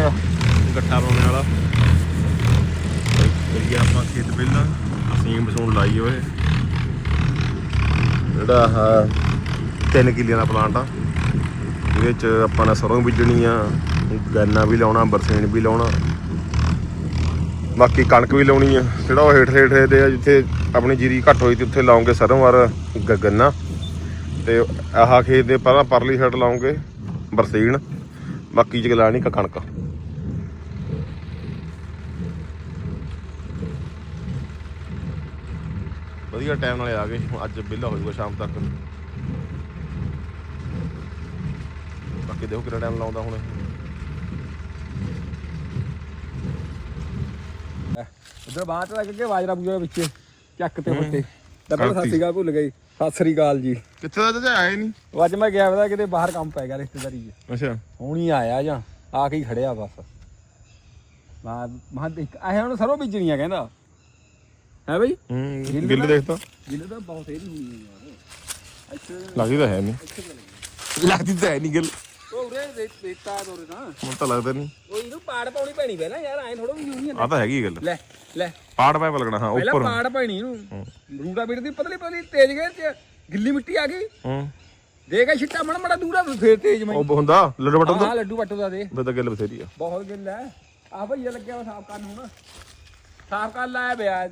ਆ। ਗੱਟਾ ਪਾਉਣੇ ਵਾਲਾ। ਕਰੀਏ ਆਪਾਂ ਖੇਤ ਪਹਿਲਾਂ। ਅਸੀਂ ਮਸੂਨ ਲਾਈ ਹੋਏ ਜਿਹੜਾ ਆਹ ਤਿੰਨ ਕਿੱਲਿਆਂ ਦਾ ਪਲਾਂਟ ਆ। ਇਹਦੇ ਚ ਆਪਾਂ ਨੇ ਸਰੋਂ ਬੀਜਣੀ ਆ, ਗੰਨਾ ਵੀ ਲਾਉਣਾ, ਬਰਸੀਨ ਵੀ ਲਾਉਣਾ। ਬਾਕੀ ਕਣਕ ਵੀ ਲਾਉਣੀ ਆ। ਜਿਹੜਾ ਉਹ ਹੇਠ ਹੇਠ ਦੇ ਆ, ਜਿੱਥੇ ਆਪਣੀ ਜੀਰੀ ਘੱਟ ਹੋਈ ਤੇ ਉੱਥੇ ਲਾਉਂਗੇ ਸਰੋਂ ਵਾਰ ਗ- ਗੰਨਾ। ਤੇ ਆਹ ਖੇਤ ਦੇ ਪਹਿਲਾਂ ਪਰਲੀ ਸਾਈਡ ਲਾਉਂਗੇ ਬਰਸੀਨ। ਬਾਕੀ ਚ ਕਣਕ। ਵਧੀਆ ਟਾਈਮ ਨਾਲੇ ਆ ਗਏ ਅੱਜ ਵਿਹਲਾ ਹੋ ਜਾਊਗਾ ਸ਼ਾਮ ਤੱਕ। ਬਾਕੀ ਦੇਖੋ ਕਿੰਨਾ ਟਾਈਮ ਲਾਉਂਦਾ ਹੁਣ। ਉਧਰ ਬਾਹਰ ਤੇ ਲੱਗ ਕੇ ਬਾਜਰਾ ਬੂਜਰਾ ਵਿੱਚ ਚੱਕ ਤੇ ਫੱਟੇ। ਡੱਬਲ। ਸਤਿ ਸ੍ਰੀ ਅਕਾਲ ਭੁੱਲ ਗਈ ਸਤਿ ਸ੍ਰੀ ਅਕਾਲ ਜੀ। ਕਿੱਥੇ ਦਾ ਤੇ ਆਏ ਨਹੀਂ ਅੱਜ ਮੈਂ ਗਿਆ ਪਤਾ ਕਿਤੇ ਬਾਹਰ ਕੰਮ ਪੈ ਗਿਆ ਰਿਸ਼ਤੇਦਾਰੀ 'ਚ। ਅੱਛਾ। ਹੁਣ ਹੀ ਆਇਆ ਜਾਂ ਆ ਕੇ ਹੀ ਖੜਿਆ ਬਸ। ਮੈਂ ਮਹਾਂ ਦੇਖ ਆਇਆ ਹੁਣ ਸਰੋਂ ਬੀਜਣੀ ਆ ਕਹਿੰਦਾ। ਹੈ ਬਈ? ਹੂੰ ਗਿੱਲ ਗਿੱਲ ਦੇਖਤਾ ਜਿੱਲੇ ਤਾਂ ਬਹੁਤ ਇਹਦੀ ਹੋਣੀ ਹੈ ਯਾਰ। ਇੱਥੇ ਲੱਗਦੀ ਤਾਂ ਹੈ ਨਹੀਂ। ਲੱਗਦੀ। ਤਾਂ ਹੈ ਨਹੀਂ ਗਿੱਲ। ਉਰੇ ਦੇਤਾ ਦੋਰੇ ਨਾ ਤਾਂ। ਲੱਗਦਾ ਨਹੀਂ। ਉਹ ਇਹਨੂੰ ਪਾੜ ਪਾਉਣੀ ਪੈਣੀ ਪਹਿਲਾਂ ਯਾਰ ਐਂ ਥੋੜਾ ਵੀ ਹੋਣੀ ਆ। ਤਾਂ ਹੈਗੀ ਗੱਲ। ਲੈ ਲੈ। ਪਾੜ ਪਾਇਪ ਲੱਗਣਾ ਹਾਂ ਪਹਿਲਾਂ ਉੱਪਰ। ਪਾੜ ਪੈਣੀ ਇਹਨੂੰ। ਰੂਟਾ ਬੀਟ ਦੀ ਪਤਲੀ ਪਤਲੀ ਤੇਜ਼ ਗਏ ਚ ਗਿੱਲੀ ਮਿੱਟੀ ਆ ਗਈ। ਹੂੰ। ਦੇਗਾ ਛਿੱਟਾ ਮੜਾ ਮੜਾ ਦੂਰਾ ਫੇਰ ਤੇਜ਼ ਮੈਂ। ਉਹ ਹੁੰਦਾ ਲੱਡੂ ਹਾਂ ਵੱਟੂ ਦਾ ਦੇ। ਦਾ ਤਾਂ ਗੱਲ ਬਥੇਰੀ ਆ। ਬਹੁਤ ਗਿੱਲ ਹੈ। ਆ ਭਈਆ ਲੱਗਿਆ ਸਾਫ਼ ਕਰਨ ਹੁਣ। ਸਾਫ਼ ਕਰ ਲਾਇਆ ਬਿਆ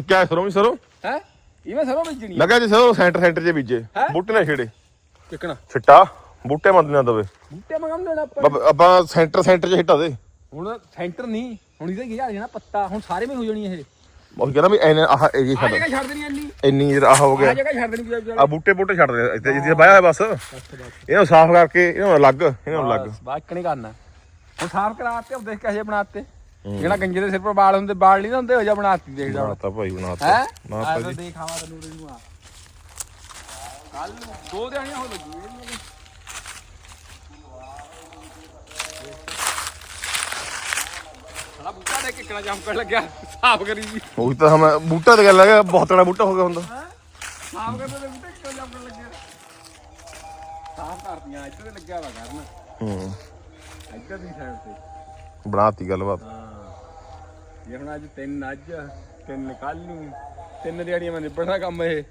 ਕਿਆ ਸਰੋਂ ਵੀ ਸਰੋਂ? ਹੈ? ਇਵੇਂ ਸਰੋਂ ਬੀਜਣੀ ਲੱਗਾ ਜੀ ਸਰੋਂ ਸੈਂਟਰ ਸੈਂਟਰ 'ਚ ਬੀਜੇ। ਹੈਂ? ਬੂਟੇ ਨਾ ਛੇੜੇ। ਕਿਕਣਾ? ਛਿੱਟਾ। ਬੂਟੇ ਮੰਦ ਨਾ ਦਵੇ। ਬੂਟੇ ਮੰਗਾਉਣ ਦੇਣਾ ਆਪਾਂ। ਬ- ਆਪਾਂ ਸੈਂਟਰ ਸੈਂਟਰ 'ਚ ਛਿੱਟਾ ਦੇ। ਹੁਣ ਸੈਂਟਰ ਨਹੀਂ ਹੁਣ ਇਹਦੇ ਕੀ ਜਾਣਾ? ਪੱਤਾ। ਹੁਣ ਸਾਰੇ ਵਿੱਚ ਹੋ ਜਾਣੀ ਇਹ। ਉਹ ਕਹਿੰਦਾ ਵੀ ਐਨੇ ਆਹ ਇਹ ਆ ਛੱਡ ਜਗ੍ਹਾ ਛੱਡ ਦੇਣੀ ਇੰਨੀ। ਇੰਨੀ ਜਿਹੜਾ ਆਹ ਹੋ ਆ ਗਿਆ ਜਗ੍ਹਾ ਛੱਡ ਦੇਣੀ ਪਿਆ ਆ ਬੂਟੇ ਬੂਟੇ ਛੱਡ ਦੇ। ਇੱਥੇ ਜਿੱਥੇ ਬਾਇਆ ਹੋਇਆ ਬਸ। ਇਹਨੂੰ ਸਾਫ਼ ਕਰਕੇ ਇਹਨੂੰ ਅਲੱਗ ਇਹਨੂੰ ਅਲੱਗ। ਬਾਕ ਨਹੀਂ ਕਰਨਾ। ਹੁਣ ਸਾਫ਼ ਕਰਾਤੇ ਉਹ ਦੇਖ ਕੇ ਹਜੇ ਬਣਾਤੇ। ਜਿਹੜਾ ਗੰਜੇ ਦੇ ਸਿਰ ਪਰ ਵਾਲ ਹੁੰਦੇ ਵਾਲ ਨਹੀਂ ਨਾ ਹੁੰਦੇ ਹੋ ਜਾ ਬਣਾਤੀ ਦੇਖ ਜਾ ਬਣਾਤਾ ਭਾਈ ਬਣਾਤਾ। ਹੈ? ਬਣਾਤਾ ਆ ਜੀ ਦੇਖ ਆਵਾ ਤੈਨੂੰ ਇਹਨੂੰ ਆ। ਕੱਲ ਦੋ ਦਿਹਾੜੀਆਂ ਹੋ ਲੱਗੀ ਇਹਦੀਆਂ ਸਾਲਾ ਬੂਟਾ ਦੇ ਕਿੱਕਣਾ ਚਮਕਣ ਲੱਗਿਆ ਸਾਫ਼ ਕਰੀ ਜੀ। ਉਹੀ ਤਾਂ ਹਮ ਬੂਟਾ ਤੇ ਗੱਲ ਲੱਗਾ ਬਹੁਤ ਤੜਾ ਬੂਟਾ ਹੋ ਗਿਆ ਹੁੰਦਾ। ਸਾਫ਼ ਕਰਦੇ ਤੇ ਬੂਟੇ ਕਿੱਕਣਾ ਚਮਕਣ ਲੱਗਿਆ। ਸਾਫ਼ ਕਰਦੀਆਂ ਇੱਧਰ ਤੇ ਲੱਗਿਆ ਵਾ ਕਰਨ। ਹੂੰ। ਇੱਧਰ ਦੀ ਸਾਈਡ ਤੇ। ਬਣਾਤੀ ਗੱਲਬਾਤ। ਹਾਂ। ਇਹ ਹੁਣ ਅੱਜ ਤਿੰਨ ਅੱਜ ਤਿੰਨ ਕੱਲ ਨੂੰ ਤਿੰਨ ਦਿਹਾੜੀਆਂ ਮੈਂ ਨਿਬੜਨਾ ਕੰਮ ਇਹ।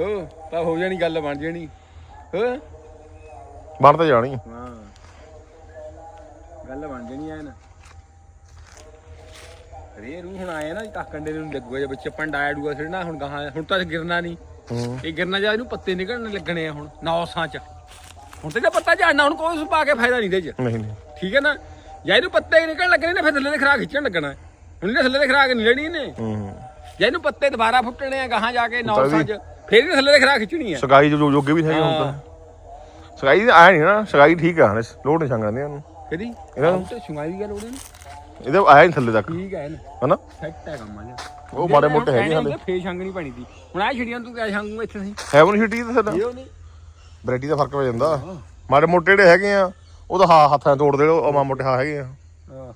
ਹੋ ਤਾਂ ਹੋ ਜਾਣੀ ਗੱਲ ਬਣ ਜਾਣੀ। ਹੋ? ਬਣ ਤਾਂ ਜਾਣੀ। ਹਾਂ। ਗੱਲ ਬਣ ਜਾਣੀ ਐ ਨਾ ਰੇ ਰੂ ਹੁਣ ਆਇਆ ਨਾ ਕਾਕੰਡੇ ਨੂੰ ਲੱਗੂਗਾ ਜੇ ਬੱਚੇ ਆਪਾਂ ਡਾਇਆ ਡੂਆ ਛੜਨਾ ਹੁਣ ਗਾਹਾਂ ਹੁਣ ਤਾਂ ਗਿਰਨਾ ਨਹੀਂ। ਇਹ ਗਿਰਨਾ ਜਾ ਇਹਨੂੰ ਪੱਤੇ ਨਿਕਲਣ ਲੱਗਣੇ ਆ ਹੁਣ ਨੌਸਾਂ ਚ। ਹੁਣ ਤੇ ਜੇ ਪੱਤਾ ਝਾੜਨਾ ਹੁਣ ਕੋਈ ਸੁਪਾ ਕੇ ਫਾਇਦਾ ਨਹੀਂ ਦੇ ਚ। ਨਹੀਂ ਨਹੀਂ। ਠੀਕ ਹੈ ਨਾ? ਜਾਂ ਇਹਨੂੰ ਪੱਤੇ ਨਿਕਲਣ ਲੱਗਣੇ ਨੇ ਫਿਰ ਥੱਲੇ ਦੇ ਖਰਾਕ ਖਿੱਚਣ ਲੱਗਣਾ। ਇਹਨੇ ਥੱਲੇ ਦੇ ਖਰਾਕ ਨਹੀਂ ਲੈਣੀ ਇਹਨੇ। ਹੂੰ ਜਾਂ ਇਹਨੂੰ ਪੱਤੇ ਦੁਬਾਰਾ ਫੁੱਟਣੇ ਆ ਗਾਹਾਂ ਜਾ ਕੇ ਨੌਸਾਂ ਚ ਫਿਰ ਇਹਨੇ ਥੱਲੇ ਦੇ ਖਰਾਕ ਖਿੱਚਣੀ ਆ। ਸਗਾਈ ਜੋ ਜੋਗੇ ਵੀ ਹੈਗੇ ਹੁਣ ਤਾਂ। ਸਗਾਈ ਆਇਆ ਨਹੀਂ ਨਾ ਸਗਾਈ ਠੀਕ ਆ ਹਲੇ ਲੋਡ ਨਹੀਂ ਸੰਗਾਂਦੇ ਇਹਨੂੰ। ਕਿਹਦੀ? ਇਹਨਾਂ ਆਹ ਤੇ ਸੁਣਾਈ ਦੀ ਗੱਲ ਉਹਦੇ ਨੇ। ਇਹਦੇ ਆਇਆ ਨਹੀਂ ਥੱਲੇ ਤੱਕ। ਠੀਕ ਹੈ ਨਾ ਹਨਾ? ਸੈੱਟ ਹੈ ਕੰਮ ਆ ਉਹ ਮਾੜੇ ਮੋਟੇ ਹੈਗੇ ਹਲੇ। ਫੇਰ ਛੰਗਣੀ ਪੈਣੀ ਦੀ ਹੁਣ ਆ ਛੜੀਆਂ ਤੂੰ ਕਿਆ ਛੰਗੂ ਇੱਥੇ ਸਹੀ ਹੈਵਨ ਸ਼ੀਟੀ ਤੇ ਸਾਡਾ ਇਹ ਨਹੀਂ। ਵੈਰਾਈਟੀ ਦਾ ਫ਼ਰਕ ਪੈ ਜਾਂਦਾ। ਮਾੜੇ ਮੋਟੇ ਜਿਹੜੇ ਹੈਗੇ ਆ ਉਹ ਤਾਂ ਹਾਂ ਹੱਥਾਂ ਨਾਲ ਤੋੜ ਦੇ ਉਹ ਮਾ ਮੋਟੇ ਹਾਂ ਹੈਗੇ ਆ। ਹਾਂ।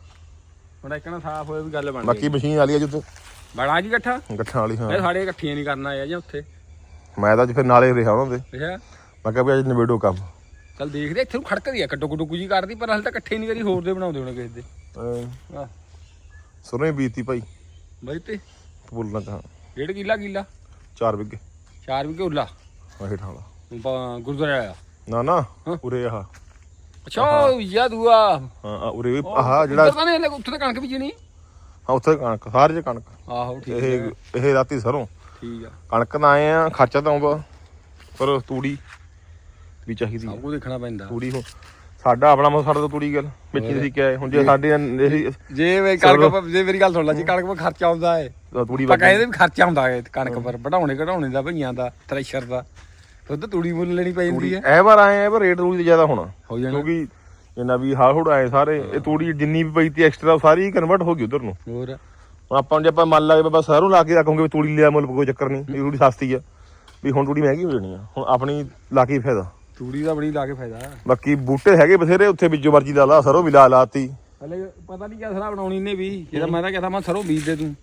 ਹੁਣ ਇੱਕਣਾ ਸਾਫ਼ ਹੋਏ ਵੀ ਗੱਲ ਬਣ ਗਈ। ਬਾਕੀ ਮਸ਼ੀਨ ਵਾਲੀ ਆ ਜਿੱਥੇ ਬੜਾ ਜੀ ਇਕੱਠਾ? ਗੱਠਾਂ ਵਾਲੀ ਹਾਂ। ਇਹ ਸਾਡੇ ਇਕੱਠੀਆਂ ਨਹੀਂ ਕਰਨਾ ਆ ਜਾਂ ਉੱਥੇ। ਮੈਂ ਤਾਂ ਅੱਜ ਫਿਰ ਨਾਲੇ ਰਿਹਾ ਉਹਨਾਂ ਦੇ ਅੱਛਾ। ਮੈਂ ਕਿਹਾ ਵੀ ਅੱਜ ਨਵੇੜੋ ਕੰਮ। ਚੱਲ ਦੇਖਦੇ ਇੱਥੇ ਨੂੰ ਖੜਕਦੀ ਆ ਕੱਟੋ ਕੁੱਟੂ ਜੀ ਕਰਦੀ ਪਰ ਹਲੇ ਤਾਂ ਇਕੱਠੇ ਨਹੀਂ ਕਰੀ ਹੋਰ ਦੇ ਬਣਾਉਂਦੇ ਹੋਣੇ ਕਿਸੇ ਦੇ। ਆਹ ਸੁਰੇ ਬੀਤੀ ਭਾਈ। ਬਈ ਤੇ। ਬੋਲਣਾ ਕਹਾਂ। ਡੇਢ ਕਿੱਲਾ ਕਿੱਲਾ? 4 ਵਿਗੇ ਚਾਰ ਵੀ ਉੱਲਾ? ਆ ਹੇਠਾਂ ਵਾਲਾ ਗੁਰਦੁਆਰਾ ਆਇਆ ਨਾ ਨਾ। ਉਰੇ ਆਹ। ਅੱਛਾ ਯਾ ਦੂਆ। ਹਾਂ ਉਰੇ ਵੀ ਆਹ ਜਿਹੜਾ ਤਾਂ ਨਹੀਂ ਉੱਥੇ ਤਾਂ ਕਣਕ ਬੀਜਣੀ। ਹਾਂ ਉੱਥੇ ਕਣਕ ਸਾਰੇ ਚ ਕਣਕ। ਆਹੋ ਠੀਕ ਇਹ ਇਹ ਰਾਤੀ ਸਰੋਂ। ਠੀਕ ਆ। ਕਣਕ ਦਾ ਆਏ ਆ ਖਰਚਾ ਤਾਂ ਆਉਂਦਾ ਪਰ ਤੂੜੀ ਵੀ ਚਾਹੀਦੀ ਆ। ਕੁਝ ਦੇਖਣਾ ਪੈਂਦਾ। ਤੂੜੀ ਹੋ ਸਾਡਾ ਆਪਣਾ ਮਤਲਬ ਸਾਡਾ ਤਾਂ ਤੂੜੀ ਗੱਲ ਵਿੱਚ ਤੁਸੀਂ ਕਿਹਾ ਹੁਣ ਜੇ ਸਾਡੇ ਜੇ ਵੇ ਕਣਕ ਜੇ ਮੇਰੀ ਗੱਲ ਸੁਣ ਲੈ ਜੀ ਕਣਕ ਪਰ ਖਰਚਾ ਆਉਂਦਾ ਏ ਤੂੜੀ ਪਕਾ ਇਹਦੇ ਵੀ ਖਰਚਾ ਆਉਂਦਾ ਏ ਕਣਕ ਪਰ ਵਢਾਉਣੇ ਕਢਾਉਣੇ ਦਾ ਭਈਆਂ ਦਾ ਥ੍ਰੈਸ਼ਰ ਦਾ। ਦੁੱਧ ਤੂੜੀ ਮੁੱਲ ਲੈਣੀ ਪੈ ਜਾਂਦੀ ਹੈ ਐ ਵਾਰ ਆਏ ਆ ਪਰ ਰੇਟ ਤੂੜੀ ਦਾ ਜ਼ਿਆਦਾ ਹੋਣਾ। ਹੋ ਜਾਣਾ। ਕਿਉਂਕਿ ਜਿੰਨਾ ਵੀ ਹਾਲ ਹੁੜ ਆਏ ਸਾਰੇ ਇਹ ਤੂੜੀ ਜਿੰਨੀ ਵੀ ਪਈ ਤੀ ਐਕਸਟਰਾ ਸਾਰੀ ਕਨਵਰਟ ਹੋ ਗਈ ਉਧਰ ਨੂੰ। ਹੋਰ? ਹੁਣ ਆਪਾਂ ਜੇ ਆਪਾਂ ਮੰਨ ਲਾਂਗੇ ਬਾਬਾ ਸਰੋਂ ਲਾ ਕੇ ਰੱਖੋਗੇ ਵੀ ਤੂੜੀ ਲਿਆ ਮੁੱਲ ਕੋਈ ਚੱਕਰ ਨਹੀਂ ਇਹ ਤੂੜੀ ਸਸਤੀ ਆ ਵੀ ਹੁਣ ਤੂੜੀ ਮਹਿੰਗੀ ਹੋ ਜਾਣੀ ਆ। ਹੁਣ ਆਪਣੀ ਲਾ ਕੇ ਹੀ ਫਾਇਦਾ। ਤੂੜੀ ਦਾ ਬੜੀ ਲਾ ਕੇ ਫਾਇਦਾ। ਬਾਕੀ ਬੂਟੇ ਹੈਗੇ ਬਥੇਰੇ ਉੱਥੇ ਵਿੱਚੋਂ ਮਰਜ਼ੀ ਲਾ ਲਾ ਸਰੋਂ ਵੀ ਲਾ ਲਾਤੀ ਹਲੇ ਪਤਾ ਨਹੀਂ ਕਿਆ ਸਲਾਹ ਬਣਾਉਣੀ ਨੇ ਵੀ। ਜਿਹਦਾ ਮੈਂ ਤਾਂ ਕਹਤਾ ਮੈਂ ਸਰੋਂ ਬੀਜ ਦੇ ਤੂੰ।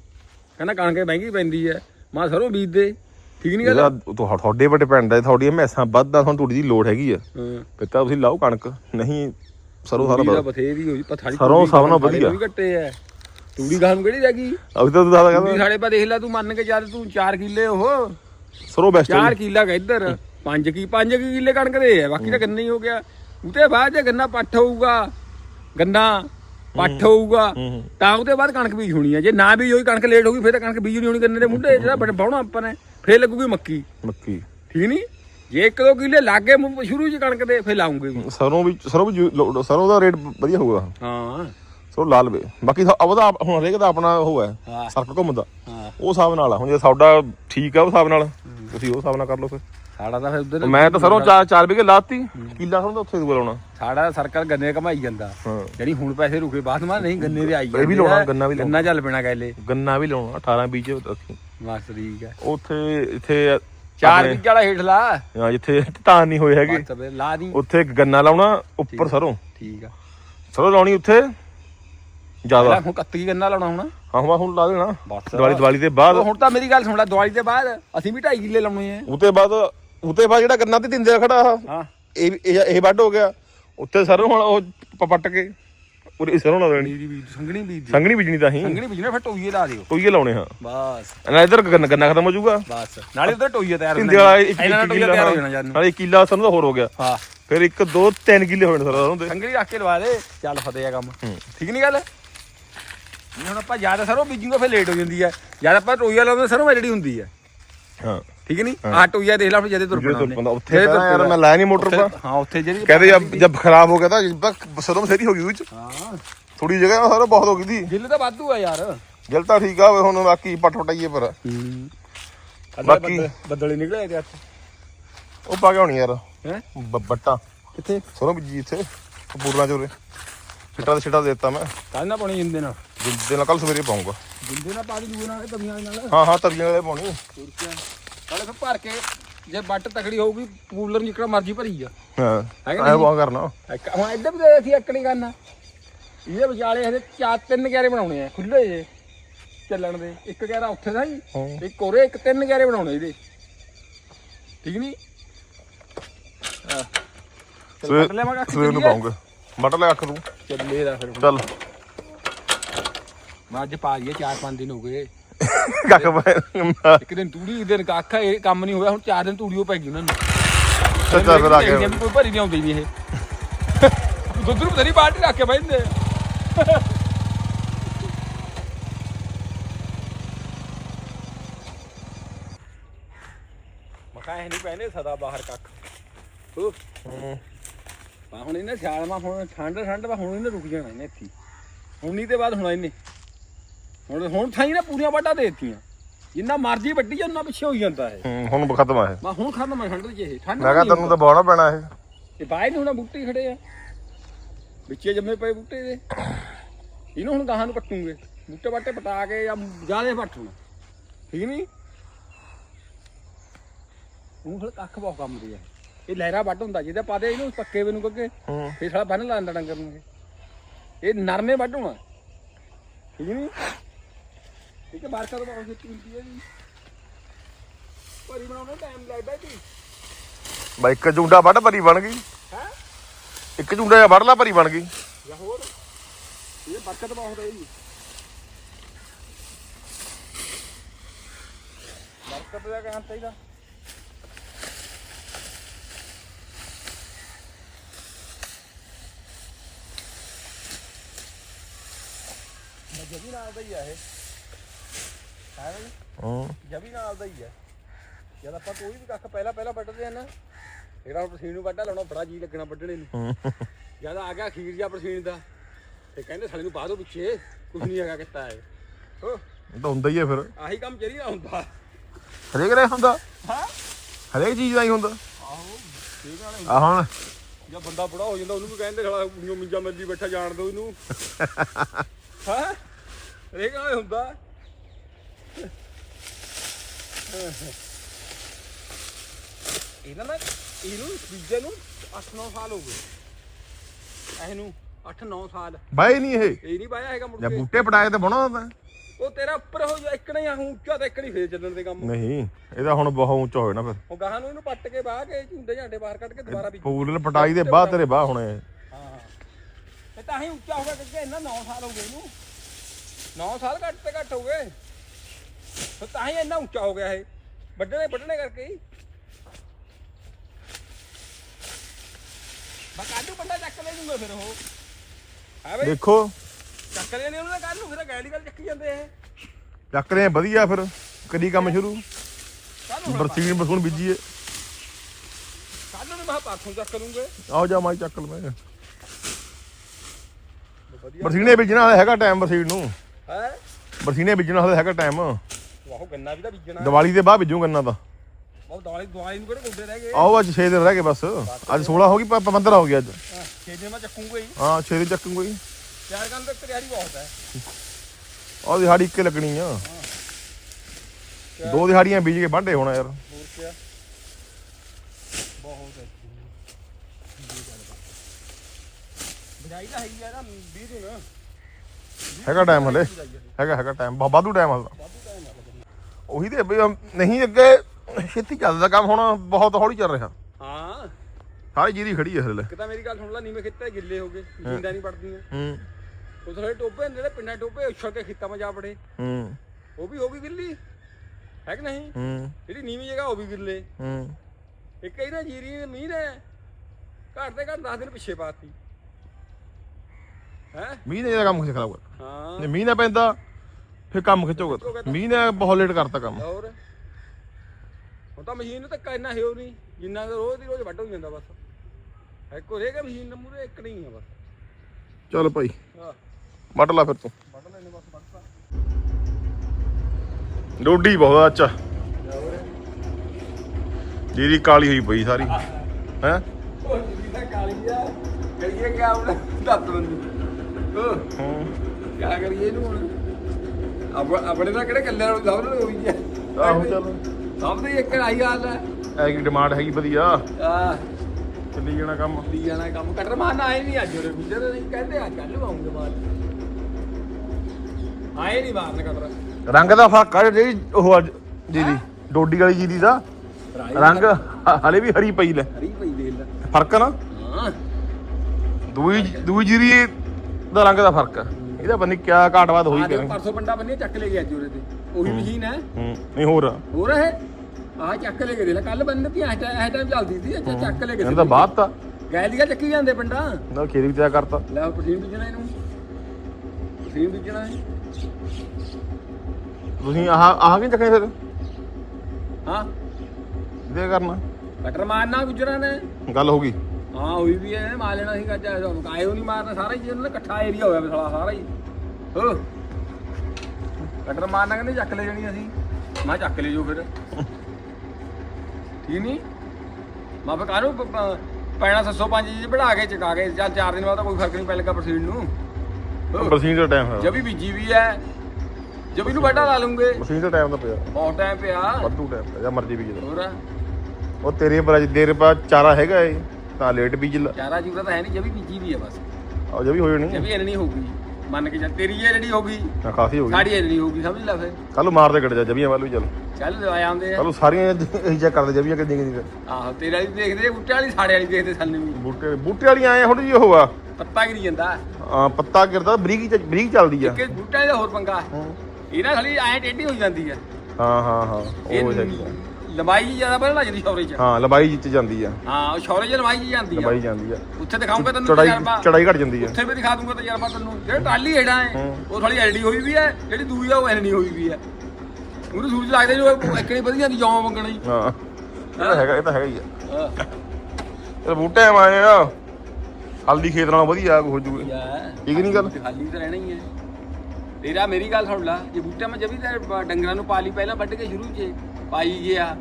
ਕਹਿੰਦਾ ਕਣਕ ਮਹਿੰਗੀ ਪੈਂਦੀ ਐ ਮੈਂ ਸਰੋਂ ਬੀਜ ਦੇ। ਠੀਕ ਨਹੀਂ ਗੱਲ? ਤੁਹਾ- ਤੁਹਾਡੇ ਵੱਡੇ ਪਿੰਡ ਦਾ ਤੁਹਾਡੀਆਂ ਮੈਸਾਂ ਵੱਧਦਾ ਤੁਹਾਨੂੰ ਤੂੜੀ ਦੀ ਲੋੜ ਹੈਗੀ ਆ। ਹਾਂ। ਫਿਰ ਤਾਂ ਤੁਸੀਂ ਲਾਓ ਕਣਕ ਨਹੀਂ ਸਰੋਂ ਸਾਰਾ ਬਥੇਰੀ ਹੋਈ ਪਥਾੜੀ ਸਰੋਂ ਸਭ ਨਾਲੋਂ ਵਧੀਆ। ਵੀ ਘੱਟੇ ਐ ਤੂੜੀ ਗਾਹ ਨੂੰ ਕਿਹੜੀ ਰਹਿ ਗਈ? ਅਭੀ ਤਾਂ ਤੂੰ ਤੂੜੀ ਕਹਿੰਦਾ ਸਾਡੇ ਪਾ ਦੇਖ ਲੈ ਤੂੰ ਮੰਨ ਕੇ ਚੱਲ ਤੂੰ 4 ਕਿੱਲੇ ਉਹ। ਸਰੋਂ ਬੈਸਟ 4 ਕਿੱਲਾ ਗਾ ਇੱਧਰ। 5 ਕੀ 5 ਕੀ ਕਿੱਲੇ ਕਣਕ ਦੇ ਆ ਬਾਕੀ ਤਾਂ ਗੰਨਾ ਹੀ ਹੋ ਗਿਆ। ਉਤੇ ਬਾਅਦ ਜੇ ਗੰਨਾ ਪੱਠ ਹੋਊਗਾ ਗੰਨਾ ਪੱਠ ਹੋਊਗਾ ਤਾਂ ਉਹਦੇ ਬਾਅਦ ਕਣਕ ਬੀਜ ਹੋਣੀ ਹੈ ਜੇ ਨਾ ਬੀਜ ਹੋਈ ਕਣਕ ਲੇਟ ਹੋ ਗਈ ਫਿਰ ਤਾਂ ਕਣਕ ਬੀਜਣੀ ਹੋਣੀ ਗੰਨੇ ਦੇ ਮੁੰਡੇ ਜਿਹੜਾ ਬੜ ਬਾਉਣਾ ਆਪਾਂ ਨੇ। ਫਿਰ ਲੱਗੂਗੀ ਮੱਕੀ? ਮੱਕੀ। ਠੀਕ ਨਹੀਂ ਜੇ ਇੱਕ ਦੋ ਕਿੱਲੇ ਲੱਗੇ ਸ਼ੁਰੂ ਚ ਕਣਕ ਦੇ ਫਿਰ ਲਾਉਂਗੇ ਸਰੋਂ ਵੀ ਸਰੋਂ ਵੀ ਜੂ- ਸਰੋਂ ਦਾ ਰੇਟ ਵਧੀਆ ਹੋਊਗਾ। ਹਾਂ। ਸਰੋਂ ਲਾਲ ਵੇ। ਬਾਕੀ ਸਾ- ਉਹਦਾ ਆਪ- ਹੁਣ ਹਰੇਕ ਦਾ ਆਪਣਾ ਉਹ ਹੈ ਹਾਂ। ਸਰਕ ਘੁੰਮਦਾ। ਹਾਂ। ਉਹ ਹਿਸਾਬ ਨਾਲ ਆ। ਹੁਣ ਜੇ ਤੁਹਾਡਾ ਠੀਕ ਆ ਉਹ ਹਿਸਾਬ ਨਾਲ ਤੁਸੀਂ ਉਹ ਹਿਸਾਬ ਨਾਲ ਕਰ ਲਓ ਫਿਰ। ਸਾਡਾ ਤਾਂ ਫਿਰ ਉਧਰ ਮੈਂ ਤਾਂ ਸਰੋਂ ਚਾਰ ਚਾਰ ਵਿਗੇ ਲਾਤੀ ਕਿੱਲਾ ਸਰੋਂ ਤਾਂ ਉੱਥੇ ਦੂਆ ਲਾਉਣਾ। ਸਾਡਾ ਸਰਕਲ ਗੰਨੇ ਕਮਾਈ ਜਾਂਦਾ। ਹਾਂ। ਜਿਹੜੀ ਹੁਣ ਪੈਸੇ ਰੁਕੇ ਬਾਅਦ ਮਾ ਨਹੀਂ ਗੰਨੇ ਦੇ ਆਈ ਇਹ ਵੀ ਲਾਉਣਾ, ਗੰਨਾ ਵੀ ਗੰਨਾ ਚੱਲ ਪੈਣਾ ਗੈਲੇ ਗੰਨਾ ਵੀ ਲਾਉਣਾ 18 ਬੀਜ ਰੱਖੀ। ਬਸ ਠੀਕ ਹੈ। ਉੱਥੇ ਇੱਥੇ ਚਾਰ ਆਪਣੇ- ਬੀਜ ਵਾਲਾ ਹੇਠ ਲਾ ਹਾਂ, ਜਿੱਥੇ ਧਾਨ ਨਹੀਂ ਹੋਏ ਹੈਗੇ। ਬਸ ਫਿਰ ਲਾ ਦੀ। ਉੱਥੇ ਇੱਕ ਗੰਨਾ ਲਾਉਣਾ ਉੱਪਰ ਸਰੋਂ। ਠੀਕ ਆ। ਸਰੋਂ ਲਾਉਣੀ ਉੱਥੇ ਜ਼ਿਆਦਾ। ਪਹਿਲਾਂ ਹੁਣ ਕੱਤੀ ਗੰਨਾ ਲਾਉਣਾ ਹੁਣ? ਹਾਂ ਹੁਣ ਹੁਣ ਲਾ ਦੇਣਾ। ਬਸ। ਦੀਵਾਲੀ ਦੀਵਾਲੀ ਦੇ ਬਾਅਦ। ਉਹ ਹੁਣ ਤਾਂ ਮੇਰੀ ਗੱਲ ਸੁਣ ਲੈ ਦਵਾਈ ਦੇ ਬਾਅਦ ਅਸੀਂ ਵੀ 2.5 ਕਿੱਲੇ ਲਾਉਣੇ ਆ। ਉਤੇ ਬਾਅਦ ਉਤੇ ਬਾਅਦ ਜਿਹੜਾ ਗੰਨਾ ਤੇ ਦਿੰਦੇ ਖੜਾ ਹਾਂ। ਇਹ ਇਹ ਇਹ ਵੱਢ ਹੋ ਗਿਆ। ਉੱਤੇ ਸਰੋਂ ਹੁਣ ਉਹ ਪ- ਪੱਟ ਕੇ। ਪੂਰੀ ਸਰੋਂ ਲਾ ਦੇਣੀ। ਨੀਰੀ ਬੀਜ ਸੰਗਣੀ ਬੀਜ ਦੀ। ਸੰਗਣੀ ਬੀਜਣੀ ਤਾਂ ਹੀ ਸੰਗਣੀ ਬੀਜਣਾ ਫਿਰ ਟੋਈਏ ਲਾ ਦਿਓ। ਟੋਈਏ ਲਾਉਣੇ ਹਾਂ। ਬਸ। ਨਾ ਇਧਰ ਗੰਨਾ ਗੰਨਾ ਖਤਮ ਹੋ ਜਾਊਗਾ। ਬਸ। ਨਾਲੇ ਉਧਰ ਟੋਈਏ ਤਿਆਰ ਤਿੰਦੇ ਵਾਲਾ ਇੱਕ ਇਹਨਾਂ ਨਾਲ ਇੱਕ ਟੋਈਆ ਕਿੱਲਾ ਤਿਆਰ ਹੋ ਜਾਣਾ ਜਦ ਨੂੰ। ਨਾਲੇ ਕਿੱਲਾ ਸਰੋਂ ਦਾ ਹੋਰ ਹੋ ਗਿਆ। ਹਾਂ। ਫਿਰ ਇੱਕ ਦੋ ਤਿੰਨ ਕਿੱਲੇ ਹੋਣੇ ਸਰੋਂ ਦੇ ਸੰਗਣੀ ਰੱਖ ਕੇ ਲਵਾ ਦੇ। ਚੱਲ ਫਤਿਹ ਆ ਕੰਮ। ਹੂੰ। ਠੀਕ ਨਹੀਂ ਗੱਲ? ਨਹੀਂ ਹੁਣ ਆਪਾਂ ਜ਼ਿਆਦਾ ਸਰੋਂ ਬੀਜੂਗਾ ਫਿਰ ਲੇਟ ਹੋ ਜਾਂਦੀ ਹੈ ਜਦ ਆਪਾਂ ਟੋਈਆ ਲਾਉਂਦੇ ਸਰੋਂ ਜਿਹੜੀ ਹੁੰਦੀ ਹੈ ਹਾਂ। ਠੀਕ ਨਹੀਂ ਆਹ ਟੋਈਆ ਦੇਖ ਲਾ ਫਿਰ ਜਦੇ ਤੁਰ ਜੇ ਤੁਰ ਪੰਦਾ ਉੱਥੇ ਕਹਿੰਦਾ ਯਾਰ ਮੈਂ ਲਾਇਆ ਨਹੀਂ ਮੋਟਰ ਪਾ। ਹਾਂ ਉੱਥੇ ਜਿਹੜੀ ਕਹਿੰਦੇ ਜਬ ਜਬ ਖਰਾਬ ਹੋ ਗਿਆ ਤਾਂ ਬਸ ਸਰੋਂ ਸੇਰੀ ਹੋ ਗਈ ਉਹ ਚ। ਹਾਂ। ਥੋੜੀ ਜਗ੍ਹਾ ਸਰੋਂ ਬਹੁਤ ਹੋ ਗਈ ਦੀ ਗਿੱਲ ਤਾਂ ਵਾਧੂ ਆ ਯਾਰ। ਗਿਲ ਤਾਂ ਠੀਕ ਆ ਵੇ ਹੁਣ ਬਾਕੀ ਪਟ ਪਟਾਈਏ ਪਰ। ਹੂੰ। ਬਾਕੀ- ਬੱਦਲ ਹੀ ਨਿਕਲੇ ਤੇ ਹੱਥ। ਉਹ ਪਾ ਕੇ ਹੋਣੀ ਯਾਰ। ਹੈ? ਬੱਟਾ। ਕਿੱਥੇ? ਸਰੋਂ ਬੀਜੀ ਇੱਥੇ। ਪੂਰਨਾ ਚੋਰੇ ਛਿੱਟਾ ਤੇ ਛਿੱਟਾ ਦਿੱਤਾ ਮੈਂ। ਕੱਲ ਨਾ ਪਾਣੀ ਜਿੰਦੇ ਨਾਲ। ਜਿੰਦੇ ਨਾਲ ਕੱਲ ਸਵੇਰੇ ਪਾਉਂਗਾ। ਜਿੰਦੇ ਨਾਲ ਪਾ ਦੀ ਦੂਏ ਨਾਲ ਤਵੀਆਂ ਨਾਲ। ਹਾਂ ਹਾਂ ਤਵੀਆਂ ਵਾਲੇ ਪਾਉਣੀ। ਕੱਲ ਫਿਰ ਭਰ ਕੇ ਜੇ ਬੱਟ ਤਕੜੀ ਹੋਊਗੀ ਕੂਲਰ ਜਿੱਕੜਾ ਮਰਜ਼ੀ ਭਰੀ ਆ। ਹਾਂ ਹੈਗਾ ਐ ਬਹੁਤ ਕਰਨਾ। ਇੱਕ ਹੁਣ ਇੱਧਰ ਵੀ ਅਸੀਂ ਇੱਕ ਨਹੀਂ ਕਰਨਾ। ਇਹਦੇ ਵਿਚਾਲੇ ਇਹਦੇ ਚਾਰ ਤਿੰਨ ਗੈਰੇ ਬਣਾਉਣੇ ਆ ਖੁੱਲੇ ਜੇ ਚੱਲਣ ਦੇ। ਇੱਕ ਗੈਰਾ ਉੱਥੇ ਦਾ ਹੀ ਹਾਂ। ਇੱਕ ਕੋਰੇ ਇੱਕ ਤਿੰਨ ਗੈਰੇ ਬਣਾਉਣੇ ਇਹਦੇ। ਠੀਕ ਨਹੀਂ? ਹਾਂ। ਸਵੇਰ ਕੱਟ ਲਿਆਵਾਂਗਾ ਅੱਖ ਸਵੇਰ ਨੂੰ ਚੱਲੀਏ? ਪਾਉਂਗਾ। ਬਟ ਲੈ ਅੱਖ ਤੂੰ। ਚੱਲੇ ਦਾ ਫਿਰ ਚੱਲ। ਮੈਂ ਅੱਜ ਪਾ ਲਈਏ ਚਾਰ ਪੰਜ ਦਿਨ ਹੋ ਗਏ। ਕੱਖ ਪੈ ਇੱਕ ਦਿਨ ਤੂੜੀ ਇੱਕ ਦਿਨ ਕੱਖ ਇਹ ਕੰਮ ਨਹੀਂ ਹੋਇਆ ਹੁਣ ਚਾਰ ਦਿਨ ਤੂੜੀਓ ਪੈ ਗਈ ਉਹਨਾਂ ਨੂੰ। ਚੱਲ ਫਿਰ ਆ ਵੀ ਕੋਈ ਭਰੀ ਨਹੀਂ ਆਉਂਦੀ ਨਹੀਂ ਇਹ। ਦੁੱਧ ਨੂੰ ਤੇਰੀ ਬਾਲਟੀ ਰੱਖ ਕੇ ਬੈਠਦੇ ਇਹ ਨਹੀਂ ਪੈਨੇ ਸਦਾ ਬਾਹਰ ਕੱਖ। ਉਹ ਹੁਣ ਇਹਨੇ ਸਿਆਲ ਮਾ ਹੁਣ ਠੰਡ ਠੰਡ ਵਾ ਹੁਣ ਇਹਨੇ ਰੁਕ ਜਾਣਾ ਇਹਨੇ ਇੱਥੇ। ਹੁਣ ਨਹੀਂ ਤੇ ਬਾਅਦ ਹੋਣਾ ਇਹਨੇ। ਹੁਣ ਹੁਣ ਥਾਈ ਨਾ ਪੂਰੀਆਂ ਵਾਟਾ ਦੇ ਦਿੱਤੀਆਂ। ਜਿੰਨਾ ਮਰਜ਼ੀ ਵੱਡੀ ਜਾਂ ਉਹਨਾਂ ਪਿੱਛੇ ਹੋਈ ਜਾਂਦਾ ਹੈ ਹੂੰ, ਹੁਣ ਖਤਮ ਆ ਇਹ। ਮੈਂ ਹੁਣ ਖਤਮ ਆ ਠੰਡ ਚ ਇਹ। ਠੰਡ ਮੈਂ ਕਿਹਾ ਤੈਨੂੰ ਤਾਂ ਬਾਉਣਾ ਪੈਣਾ ਇਹ। ਇਹ ਬਾਹਰ ਨੂੰ ਹੁਣ ਬੂਟੇ ਖੜੇ ਆ। ਵਿੱਚੇ ਜੰਮੇ ਪਏ ਬੂਟੇ ਦੇ। ਇਹਨੂੰ ਹੁਣ ਗਾਹਾਂ ਨੂੰ ਪੱਟੂਗੇ ਬੂਟੇ ਬਾਟੇ ਪਟਾ ਕੇ ਜਾਂ ਜਾਦੇ ਪੱਟਣਾ ਠੀਕ ਨਹੀਂ? ਹੁਣ ਫਿਰ ਕੱਖ ਬਹੁਤ ਕੰਮ ਦੀ ਆ। ਇਹ ਲਹਿਰਾ ਵੱਟ ਹੁੰਦਾ ਜਿਹਦਾ ਪਾਦੇ ਇਹਨੂੰ ਪੱਕੇ ਵੇ ਨੂੰ ਕੱਗੇ ਹੂੰ। ਫੇਰ ਸਾਲਾ ਬੰਨ ਲਾਂਦਾ ਡੰਗਰ ਨੂੰ ਇਹ। ਇਹ ਨਰਮੇ ਵੱਢ ਹੋਣਾ। ਠੀਕ ਨਹੀਂ? ਠੀਕ ਹੈ ਬਾਰਕਾ ਤੋਂ ਬਹੁਤ ਛੇਤੀ ਹੁੰਦੀ ਹੈ ਜੀ। ਭਰੀ ਬਣਾਉਣਾ ਟਾਈਮ ਲੱਗਦਾ ਜੀ। ਬਾਈ ਇੱਕ ਝੁੰਡਾ ਵੱਢ ਭਰੀ ਬਣ ਗਈ। ਹੈ? ਇੱਕ ਝੁੰਡਾ ਜਿਹਾ ਵੱਢ ਲਾ ਭਰੀ ਬਣ ਗਈ। ਜਾਂ ਹੋਰ? ਇਹ ਬਰਕਤ ਬਹੁਤ ਹੈ ਜੀ। ਬਰਕਤ ਦਾ ਕਹਿਣਾ ਚਾਹੀਦਾ। ਮੈਂ ਜਬੀ ਨਾਲ ਦਾ ਹੀ ਆ ਇਹ। ਹੈ ਬਈ ਹੂੰ। ਜਬੀ ਨਾਲ ਦਾ ਹੀ ਆ ਜਦ ਆਪਾਂ ਕੋਈ ਵੀ ਕੱਖ ਪਹਿਲਾਂ ਪਹਿਲਾਂ ਵੱਢਦੇ ਆ ਨਾ ਜਿਹੜਾ ਪਸੀਨ ਨੂੰ ਵੱਢਾ ਲਾਉਣਾ ਬੜਾ ਜੀ ਲੱਗਣਾ ਵੱਢਣੇ ਨੂੰ। ਜਦ ਆ ਗਿਆ ਖੀਰ ਜਾਂ ਪਸੀਨ ਦਾ ਤੇ ਕਹਿੰਦੇ ਸਾਲੇ ਨੂੰ ਦੋ ਪਿੱਛੇ ਕੁਝ ਨਹੀਂ ਹੈਗਾ ਕਿੱਤਾ ਹੈ ਹੋ ਤਾਂ ਹੁੰਦਾ ਹੀ ਹੈ ਫਿਰ। ਆਹੀ ਕੰਮ ਚਰੀਦਾ ਹੁੰਦਾ। ਹਰੇਕ ਦੇ ਹੁੰਦਾ। ਹਾਂ। ਹਰੇਕ ਚੀਜ਼ ਦਾ ਹੀ ਹੁੰਦਾ। ਆਹੋ ਠੀਕ ਆ ਆ ਹੁਣ। ਜਾਂ ਬੰਦਾ ਬੁੜਾ ਹੋ ਜਾਂਦਾ ਉਹਨੂੰ ਵੀ ਕਹਿੰਦੇ ਸਾਲਾ ਮਿੰਜਾ ਮਰਜ਼ੀ ਬੈਠਾ ਜਾਣ ਦੋ ਇਹਨੂੰ। ਹਾਂ। ਇਹ ਕਿਵੇਂ ਹੁੰਦਾ। ਇਹਨਾਂ ਨਾਲ ਇਹਨੂੰ ਬੀਜੇ ਨੂੰ 8-9 ਸਾਲ ਹੋ ਗਏ। ਇਹਨੂੰ 8-9 ਸਾਲ। ਬਾਈ ਨਹੀਂ ਇਹ। ਇਹ ਨਹੀਂ ਪਾਇਆ ਹੈਗਾ ਮੁੜ ਜਾਂ ਕੇ। ਬੂਟੇ ਪਟਾਏ ਤੇ ਬਣਾ ਹੁੰਦਾ ਉਹ ਤੇਰਾ ਉੱਪਰ ਹੋ ਜਾ ਇੱਕ ਨਹੀਂ ਆ ਉੱਚਾ ਤੇ ਇੱਕ ਨਹੀਂ ਫੇਰ ਚੱਲਣ ਦੇ ਕੰਮ। ਨਹੀਂ ਇਹਦਾ ਹੁਣ ਬਹੁਤ ਉੱਚਾ ਹੋਇਆ ਨਾ ਫਿਰ। ਉਹ ਗਾਹਾਂ ਨੂੰ ਇਹਨੂੰ ਪੱਟ ਕੇ ਬਾਹ ਕੇ ਝੁੰਡੇ ਝਾਂਡੇ ਬਾਹਰ ਕੱਢ ਕੇ ਦੁਬਾਰਾ ਵੀ ਪੂਲ ਪਟਾਈ ਦੇ ਬਾਅਦ ਤੇਰੇ ਬਾਹ ਹੋਣੇ ਹਾਂ। ਇਹ ਤਾਂ ਹੀ ਉੱਚਾ ਹੋ ਗਿਆ ਕਿ ਇੰਨਾ 9 ਸਾਲ ਹੋ ਗਏ ਇਹਨੂੰ। 9 ਸਾਲ ਘੱਟ ਤੇ ਘੱਟ ਹੋ ਗਏ। ਫਿਰ ਤਾਂ ਹੀ ਇੰਨਾ ਉੱਚਾ ਹੋ ਗਿਆ ਇਹ। ਵੱਢਣੇ ਵੱਢਣੇ ਕਰਕੇ ਹੀ। ਬਕਾਡੂ ਬੰਦਾ ਚੱਕ ਲੈ ਜੂਗਾ ਫਿਰ ਉਹ? ਹੈ ਬਈ। ਦੇਖੋ। ਚੱਕ ਲੈ ਨਹੀਂ ਉਹਨਾਂ ਨੇ ਕੱਲ ਨੂੰ ਫਿਰ ਗੈਲੀ ਗੱਲ ਚੱਕੀ ਜਾਂਦੇ ਇਹ। ਚੱਕ ਰਹੇ ਆ ਵਧੀਆ ਫਿਰ। ਕਦੀ ਕੰਮ ਸ਼ੁਰੂ। ਕੱਲ ਨੂੰ ਬਰਸੀਨ ਬਸੂਨ ਬੀਜੀਏ। ਕੱਲ ਨੂੰ ਮੈਂ ਪਾਸੋਂ ਚੱਕ ਲੂੰਗੇ। ਆਓ ਜਾ ਮਾਈ ਚੱਕ ਲਵਾਂ ਵਧੀਆ। ਬਰਸੀਨੇ ਬੀਜਣਾ ਹਲੇ ਹੈਗਾ ਟਾਈਮ ਬਰਸੀਨ ਨੂੰ। ਹੈ? ਬਰਸੀਨੇ ਬੀਜਣਾ ਹਲੇ ਹੈਗਾ ਟਾਈਮ ਵਾਹੋ ਗੰਨਾ ਵੀ ਤਾਂ ਬੀਜਣਾ। ਦੀਵਾਲੀ ਦੇ ਬਾਅਦ ਬੀਜੂ ਗੰਨਾ ਤਾਂ। ਬਹੁਤ ਦਵਾਈ ਦਵਾਈ ਨੂੰ ਕਿਹੜੇ ਗੁੰਡੇ ਰਹਿ ਗਏ? ਆਓ ਅੱਜ 6 ਦਿਨ ਰਹਿ ਗਏ ਬਸ। ਅੱਜ 16 ਹੋ ਗਈ ਪ- 15 ਹੋ ਗਈ ਅੱਜ। ਦਿਨ ਮੈਂ ਚੱਕੂਗਾ ਹੀ ਹਾਂ 6 ਦਿਨ ਚੱਕੂਗਾ ਜੀ। ਚਾਰ ਕੰਮ ਤੱਕ ਤਿਆਰੀ ਬਹੁਤ ਹੈ। ਆਹ ਦਿਹਾੜੀ ਇੱਕੇ ਲੱਗਣੀ ਆ। ਦੋ ਦਿਹਾੜੀਆਂ ਬੀਜ ਕੇ ਵਾਂਢੇ ਹੋਣਾ ਯਾਰ। ਹੋਰ ਕਿਆ? ਬਹੁਤ ਹੈ ਬਜਾਈ ਤਾਂ ਹੈਗੀ ਆ ਨਾ 20 ਦਿਨ। ਹੈਗਾ ਟਾਈਮ ਹਲੇ। ਹੈਗਾ ਹੈਗਾ ਟਾਈਮ ਵਾਧੂ ਟਾਈਮ ਹਲੇ ਉਹੀ ਤੇ ਵੀ ਨਹੀਂ ਅੱਗੇ ਛੇਤੀ ਚੱਲਦਾ ਕੰਮ ਹੁਣ ਬਹੁਤ ਹੌਲੀ ਚੱਲ ਰਿਹਾ। ਹਾਂ। ਸਾਰੀ ਜੀਰੀ ਖੜੀ ਹੈ ਹਲੇ। ਇੱਕ ਤਾਂ ਮੇਰੀ ਗੱਲ ਸੁਣ ਲੈ ਨੀਵੇਂ ਖੇਤੇ ਗਿੱਲੇ ਹੋ ਗਏ ਜਿੰਦਾ ਨਹੀਂ ਪੜਦੀਆਂ। ਹੂੰ। ਉਹ ਥੋੜੇ ਟੋਪੇ ਨੇ ਪਿੰਡਾਂ ਟੋਪੇ ਉਛਲ ਕੇ ਖੇਤਾਂ 'ਚ ਜਾ ਵੜੇ ਹੂੰ। ਉਹ ਵੀ ਹੋ ਗਈ ਗਿੱਲੀ। ਹੈ ਕਿ ਨਹੀਂ? ਹੂੰ। ਜਿਹੜੀ ਨੀਵੀਂ ਜਗ੍ਹਾ ਉਹ ਵੀ ਗਿੱਲੇ। ਹੂੰ। ਇੱਕ ਇਹਦਾ ਜੀਰੀ ਮੀਂਹ ਨੇ ਘੱਟ ਤੇ ਘੱਟ 10 ਦਿਨ ਪਿੱਛੇ ਪਾਤੀ। ਹੈ? ਮੀਂਹ ਨੇ ਇਹਦਾ ਕੰਮ ਖਿੱਚ ਖਰਾਬ ਕਰ ਹਾਂ। ਮੀਂਹ ਨਾ ਪੈਂਦਾ ਫਿਰ ਕੰਮ ਖਿੱਚੋਗਾ ਮੀਂਹ ਨੇ ਬਹੁਤ ਲੇਟ ਕਰਤਾ ਕੰਮ। ਹੋਰ? ਹੁਣ ਤਾਂ ਮਸ਼ੀਨ ਨੂੰ ਧੱਕਾ ਇੰਨਾ ਹੈ ਨਹੀਂ ਜਿੰਨਾ ਕੁ ਰੋਜ਼ ਦੀ ਰੋਜ਼ ਵੱਢ ਹੋ ਜਾਂਦਾ ਬਸ। ਇੱਕ ਹੋ ਰਹੇਗਾ ਮਸ਼ੀਨ ਦੇ ਮੂਰੇ ਇੱਕ ਨਹੀਂ ਹੈ ਬਸ। ਚੱਲ ਭਾਈ। ਵੱਢ ਲਾ ਫਿਰ ਤੂੰ। ਵੱਢ ਬਸ ਡੋਡੀ ਬਹੁਤ ਅੱਛਾ। ਜੀਰੀ ਕਾਲੀ ਹੋਈ ਪਈ ਸਾਰੀ। ਹੈ? ਉਹ ਕਾਲੀ ਆ। ਕਰੀਏ ਕੀ ਦੱਸ ਬੰਦੀ ਉਹ ਕੀ ਕਰੀਏ ਇਹਨੂੰ ਹੁਣ? ਆਪ- ਆਪਣੇ ਨਾਲ ਕਿਹੜੇ ਕੱਲੇ ਨਾਲ ਸਭ ਨਾਲ ਹੋਈ ਆ ਆਹੋ ਚੱਲ। ਸਭ ਦੀ ਇੱਕ ਆਈ ਹਾਲ ਹੈ। ਐ ਕੀ ਡਿਮਾਂਡ ਹੈਗੀ ਵਧੀਆ? ਆ ਚੱਲੀ ਜਾਣਾ ਕੰਮ? ਦੀ ਜਾਣਾ ਕੰਮ? ਕਟਰ ਮਾਰਨਾ ਆਏ ਨਹੀਂ ਅੱਜ ਉਹਦੇ ਗੁੱਜਰ ਨਹੀਂ ਕਹਿੰਦੇ ਆ ਕੱਲ ਆਉਂਗੇ ਬਾਅਦ ਆਏ ਨਹੀਂ ਮਾਰਨ ਕਟਰ। ਰੰਗ ਦਾ ਫ਼ਰਕ ਆ ਜਿਹੜੀ ਉਹ ਅੱਜ ਜੀਰੀ ਡੋਡੀ ਵਾਲੀ ਜੀਰੀ ਦਾ। ਰੰਗ ਹ- ਹਲੇ ਵੀ ਹਰੀ ਪਈ ਲੈ। ਹਰੀ ਪਈ ਦੇ ਲੈ। ਫ਼ਰਕ ਆ ਨਾ? ਹਾਂ। ਦੂਈ ਦੂਈ ਜੀਰੀ ਦਾ ਰੰਗ ਦਾ ਫ਼ਰਕ ਆ। ਇਹਦਾ ਬੰਨੀ ਕਿਆ ਘਾਟਵਾਦ ਹੋਈ ਆ ਦੇ ਕਰੇ ਪਰਸੋਂ ਬੰਦਾ ਬੰਨੇ ਚੱਕ ਲੈ ਗਿਆ ਉਹਦੇ ਤੇ। ਉਹੀ ਮਸ਼ੀਨ ਹੈ। ਹੂੰ। ਨਹੀਂ ਹੋਰ। ਆ। ਹੋਰ ਹੈ? ਆ ਚੱਕ ਲੈ ਕੇ ਦੇ ਲੈ ਕੱਲ ਬੰਦੇ ਵੀ ਐ ਟਾਈਮ ਚੱਲਦੀ ਸੀ ਅੱਛਾ ਚੱਕ ਲੈ ਕੇ ਇਹਨਾਂ ਦਾ ਬਾਤ ਤਾਂ। ਗੈਲ ਦੀਆਂ ਚੱਕੀ ਜਾਂਦੇ ਪਿੰਡਾਂ। ਨਾ ਖੇਤ ਵੀ ਤਿਆਰ ਕਰਤਾ। ਲੈ ਪਸੀਨ ਬੀਜਣਾ ਇਹਨੂੰ। ਪਸੀਨ ਬੀਜਣਾ ਹੈ ਤੁਸੀਂ ਆਹ ਆਹ ਕੀ ਚੱਕਣੇ ਫਿਰ? ਹਾਂ। ਇਹ ਕਰਨਾ? ਕਟਰ ਮਾਰਨਾ ਗੁਜਰਾਂ ਨੇ। ਗੱਲ ਹੋ ਗਈ। ਹਾਂ ਹੋਈ ਵੀ ਐ ਮਾਰ ਲੈਣਾ ਸੀ ਗੱਜ ਤੁਹਾਨੂੰ ਕਾਏ ਨਹੀਂ ਮਾਰਨਾ ਸਾਰਾ ਹੀ ਉਹਨਾਂ ਦਾ ਇਕੱਠਾ ਏਰੀਆ ਹੋਇਆ ਸਾਲਾ ਸਾਰਾ ਹੀ। ਹੋ ਕਟਰ ਮਾਰਨਾ ਕਹਿੰਦੇ ਚੱਕ ਲੈ ਜਾਣੀ ਅਸੀਂ। ਮੈਂ ਚੱਕ ਲੈ ਜੋ ਫਿਰ। ਠੀਕ ਨਹੀਂ? ਮੈਂ ਬਕਾ ਨੂੰ ਪ- ਪ- ਪੈਣਾ 705 ਜੀ ਬਣਾ ਕੇ ਚਕਾ ਕੇ ਚੱਲ ਚਾਰ ਦਿਨ ਬਾਅਦ ਤਾਂ ਕੋਈ ਫ਼ਰਕ ਨਹੀਂ ਪੈ ਲੱਗਾ ਪ੍ਰਸੀਡ ਨੂੰ। ਬਰਸੀਨ ਦਾ ਟਾਈਮ ਹੈ ਜਬੀ ਬੀਜੀ ਵੀ ਐ। ਜਬੀ ਨੂੰ ਬੈਠਾ ਲਾ ਲੂੰਗੇ ਬਰਸੀਨ ਦਾ ਟਾਈਮ ਤਾਂ ਪਿਆ। ਬਹੁਤ ਟਾਈਮ ਪਿਆ। ਵਾਧੂ ਟਾਈਮ ਪਿਆ ਜਾਂ ਮਰਜ਼ੀ ਲਓ ਹੋਰ? ਉਹ ਤੇਰੇ ਪਰ ਅੱਜ ਦੇਰ ਪਾ ਚਾਰਾ ਹੈਗਾ ਏ। ਤਾਂ ਲੇਟ ਬੀਜ ਲਾ ਚਾਰਾ ਜੂਰਾ ਤਾਂ ਹੈ ਨਹੀਂ ਜਬੀ ਬੀਜੀ ਵੀ ਐ ਬਸ। ਆ ਜੇ ਵੀ ਹੋ ਜਾਣੀ ਜਬੀ ਇਹ ਨਹੀਂ ਹੋਊਗੀ ਮੰਨ ਕੇ ਚੱਲ ਤੇਰੀ ਇਹ ਰੈਡੀ ਹੋਗੀ ਨਾ ਖਾਸੀ ਹੋ ਗਈ। ਸਾਡੀ ਇਹ ਨਹੀਂ ਹੋਊਗੀ ਸਮਝ ਲੈ ਫਿਰ। ਕੱਲ ਮਾਰਦੇ ਗੜ ਜਾ ਜਬੀਆਂ ਵੱਲ ਵੀ ਚੱਲ। ਚੱਲ ਲਵਾ ਆਉਂਦੇ ਆ। ਕੱਲ ਸਾਰੀਆਂ ਇਹ ਚੈੱਕ ਕਰਦੇ ਜਬੀਆਂ ਕਿੰਨੀ ਕਿੰਨੀ ਆਹੋ ਤੇਰਾ ਵੀ ਦੇਖਦੇ ਬੁੱਟੇ ਵਾਲੀ ਸਾੜੇ ਵਾਲੀ ਦੇਖਦੇ ਸਾਨੂੰ ਵੀ। ਬੂਟੇ ਬੂਟੇ ਵਾਲੀਆਂ ਆਏ ਹੁਣ ਜੀ ਉਹ ਆ। ਪੱਤਾ ਗਿਰੀ ਜਾਂਦਾ। ਆ, ਪੱਤਾ ਗਿਰਦਾ ਬਰੀਕ ਚ- ਬਰੀਕ ਚੱਲਦੀ ਆ। ਇੱਕ ਬੂਟਿਆਂ ਦਾ ਹੋਰ ਪੰਗਾ। ਹੂੰ। ਇਹ ਨਾ ਖਾਲੀ ਐ ਟੇਢੀ ਹੋ ਜਾਂਦੀ ਆ। ਹਾਂ ਹਾਂ ਹਾਂ ਉਹ ਹੈਗੀ ਆ। ਲੰਬਾਈ ਜੀ ਜ਼ਿਆਦਾ ਬਣ ਜਾਂਦੀ ਸ਼ੌਰੇ ਚ। ਹਾਂ ਲੰਬਾਈ ਜਿੱਚ ਜਾਂਦੀ ਆ। ਹਾਂ ਉਹ ਸ਼ੌਰੇ ਚ ਲੰਬਾਈ ਜੀ ਜਾਂਦੀ ਆ। ਲੰਬਾਈ ਜਾਂਦੀ ਆ। ਉੱਥੇ ਦਿਖਾਉਂਗਾ ਤੈਨੂੰ ਚੜਾਈ ਤਜਰਬਾ। ਚੜਾਈ ਘਟ ਜਾਂਦੀ ਆ। ਉੱਥੇ ਵੀ ਦਿਖਾ ਦੂੰਗਾ ਤਜਰਬਾ ਤੈਨੂੰ। ਜਿਹੜੇ ਟਾਲੀ ਹੇਠਾਂ ਹੈ। ਉਹ ਥੋੜੀ ਐਲਡੀ ਹੋਈ ਵੀ ਹੈ ਜਿਹੜੀ ਦੂਈ ਆ ਉਹ ਐਲਡੀ ਹੋਈ ਵੀ ਹੈ ਉਹਨੂੰ ਸੂਰਜ ਲੱਗਦਾ ਜੋ ਇੱਕਣੀ ਵਧੀਆ ਦੀ ਜੌਂ ਮੰਗਣਾ ਹੀ ਹਾਂ। ਇਹ ਤਾਂ ਹੈਗਾ ਇਹ ਤਾਂ ਹੈਗਾ ਹੀ ਆ। ਇਹ ਬੂਟੇ ਆਏ ਆ। ਹਲਦੀ ਖੇਤ ਨਾਲ ਵਧੀਆ ਹੋ ਜੂਗੇ ਠੀਕ ਨਹੀਂ ਗੱਲ? ਖਾਲੀ ਤਾਂ ਰਹਿਣਾ ਹੀ ਹੈ ਤੇਰਾ ਮੇਰੀ ਗੱਲ ਸੁਣ ਲਾ। ਜੇ ਬੂਟਾ ਮੈਂ ਜਬੀ ਤੇ ਡੰਗਰਾਂ ਨੂੰ ਪਾਲੀ ਪਹਿਲਾਂ ਵੱਢ ਕੇ ਸ਼ੁਰੂ 'ਚ। ਪਾਈ ਗਿਆ।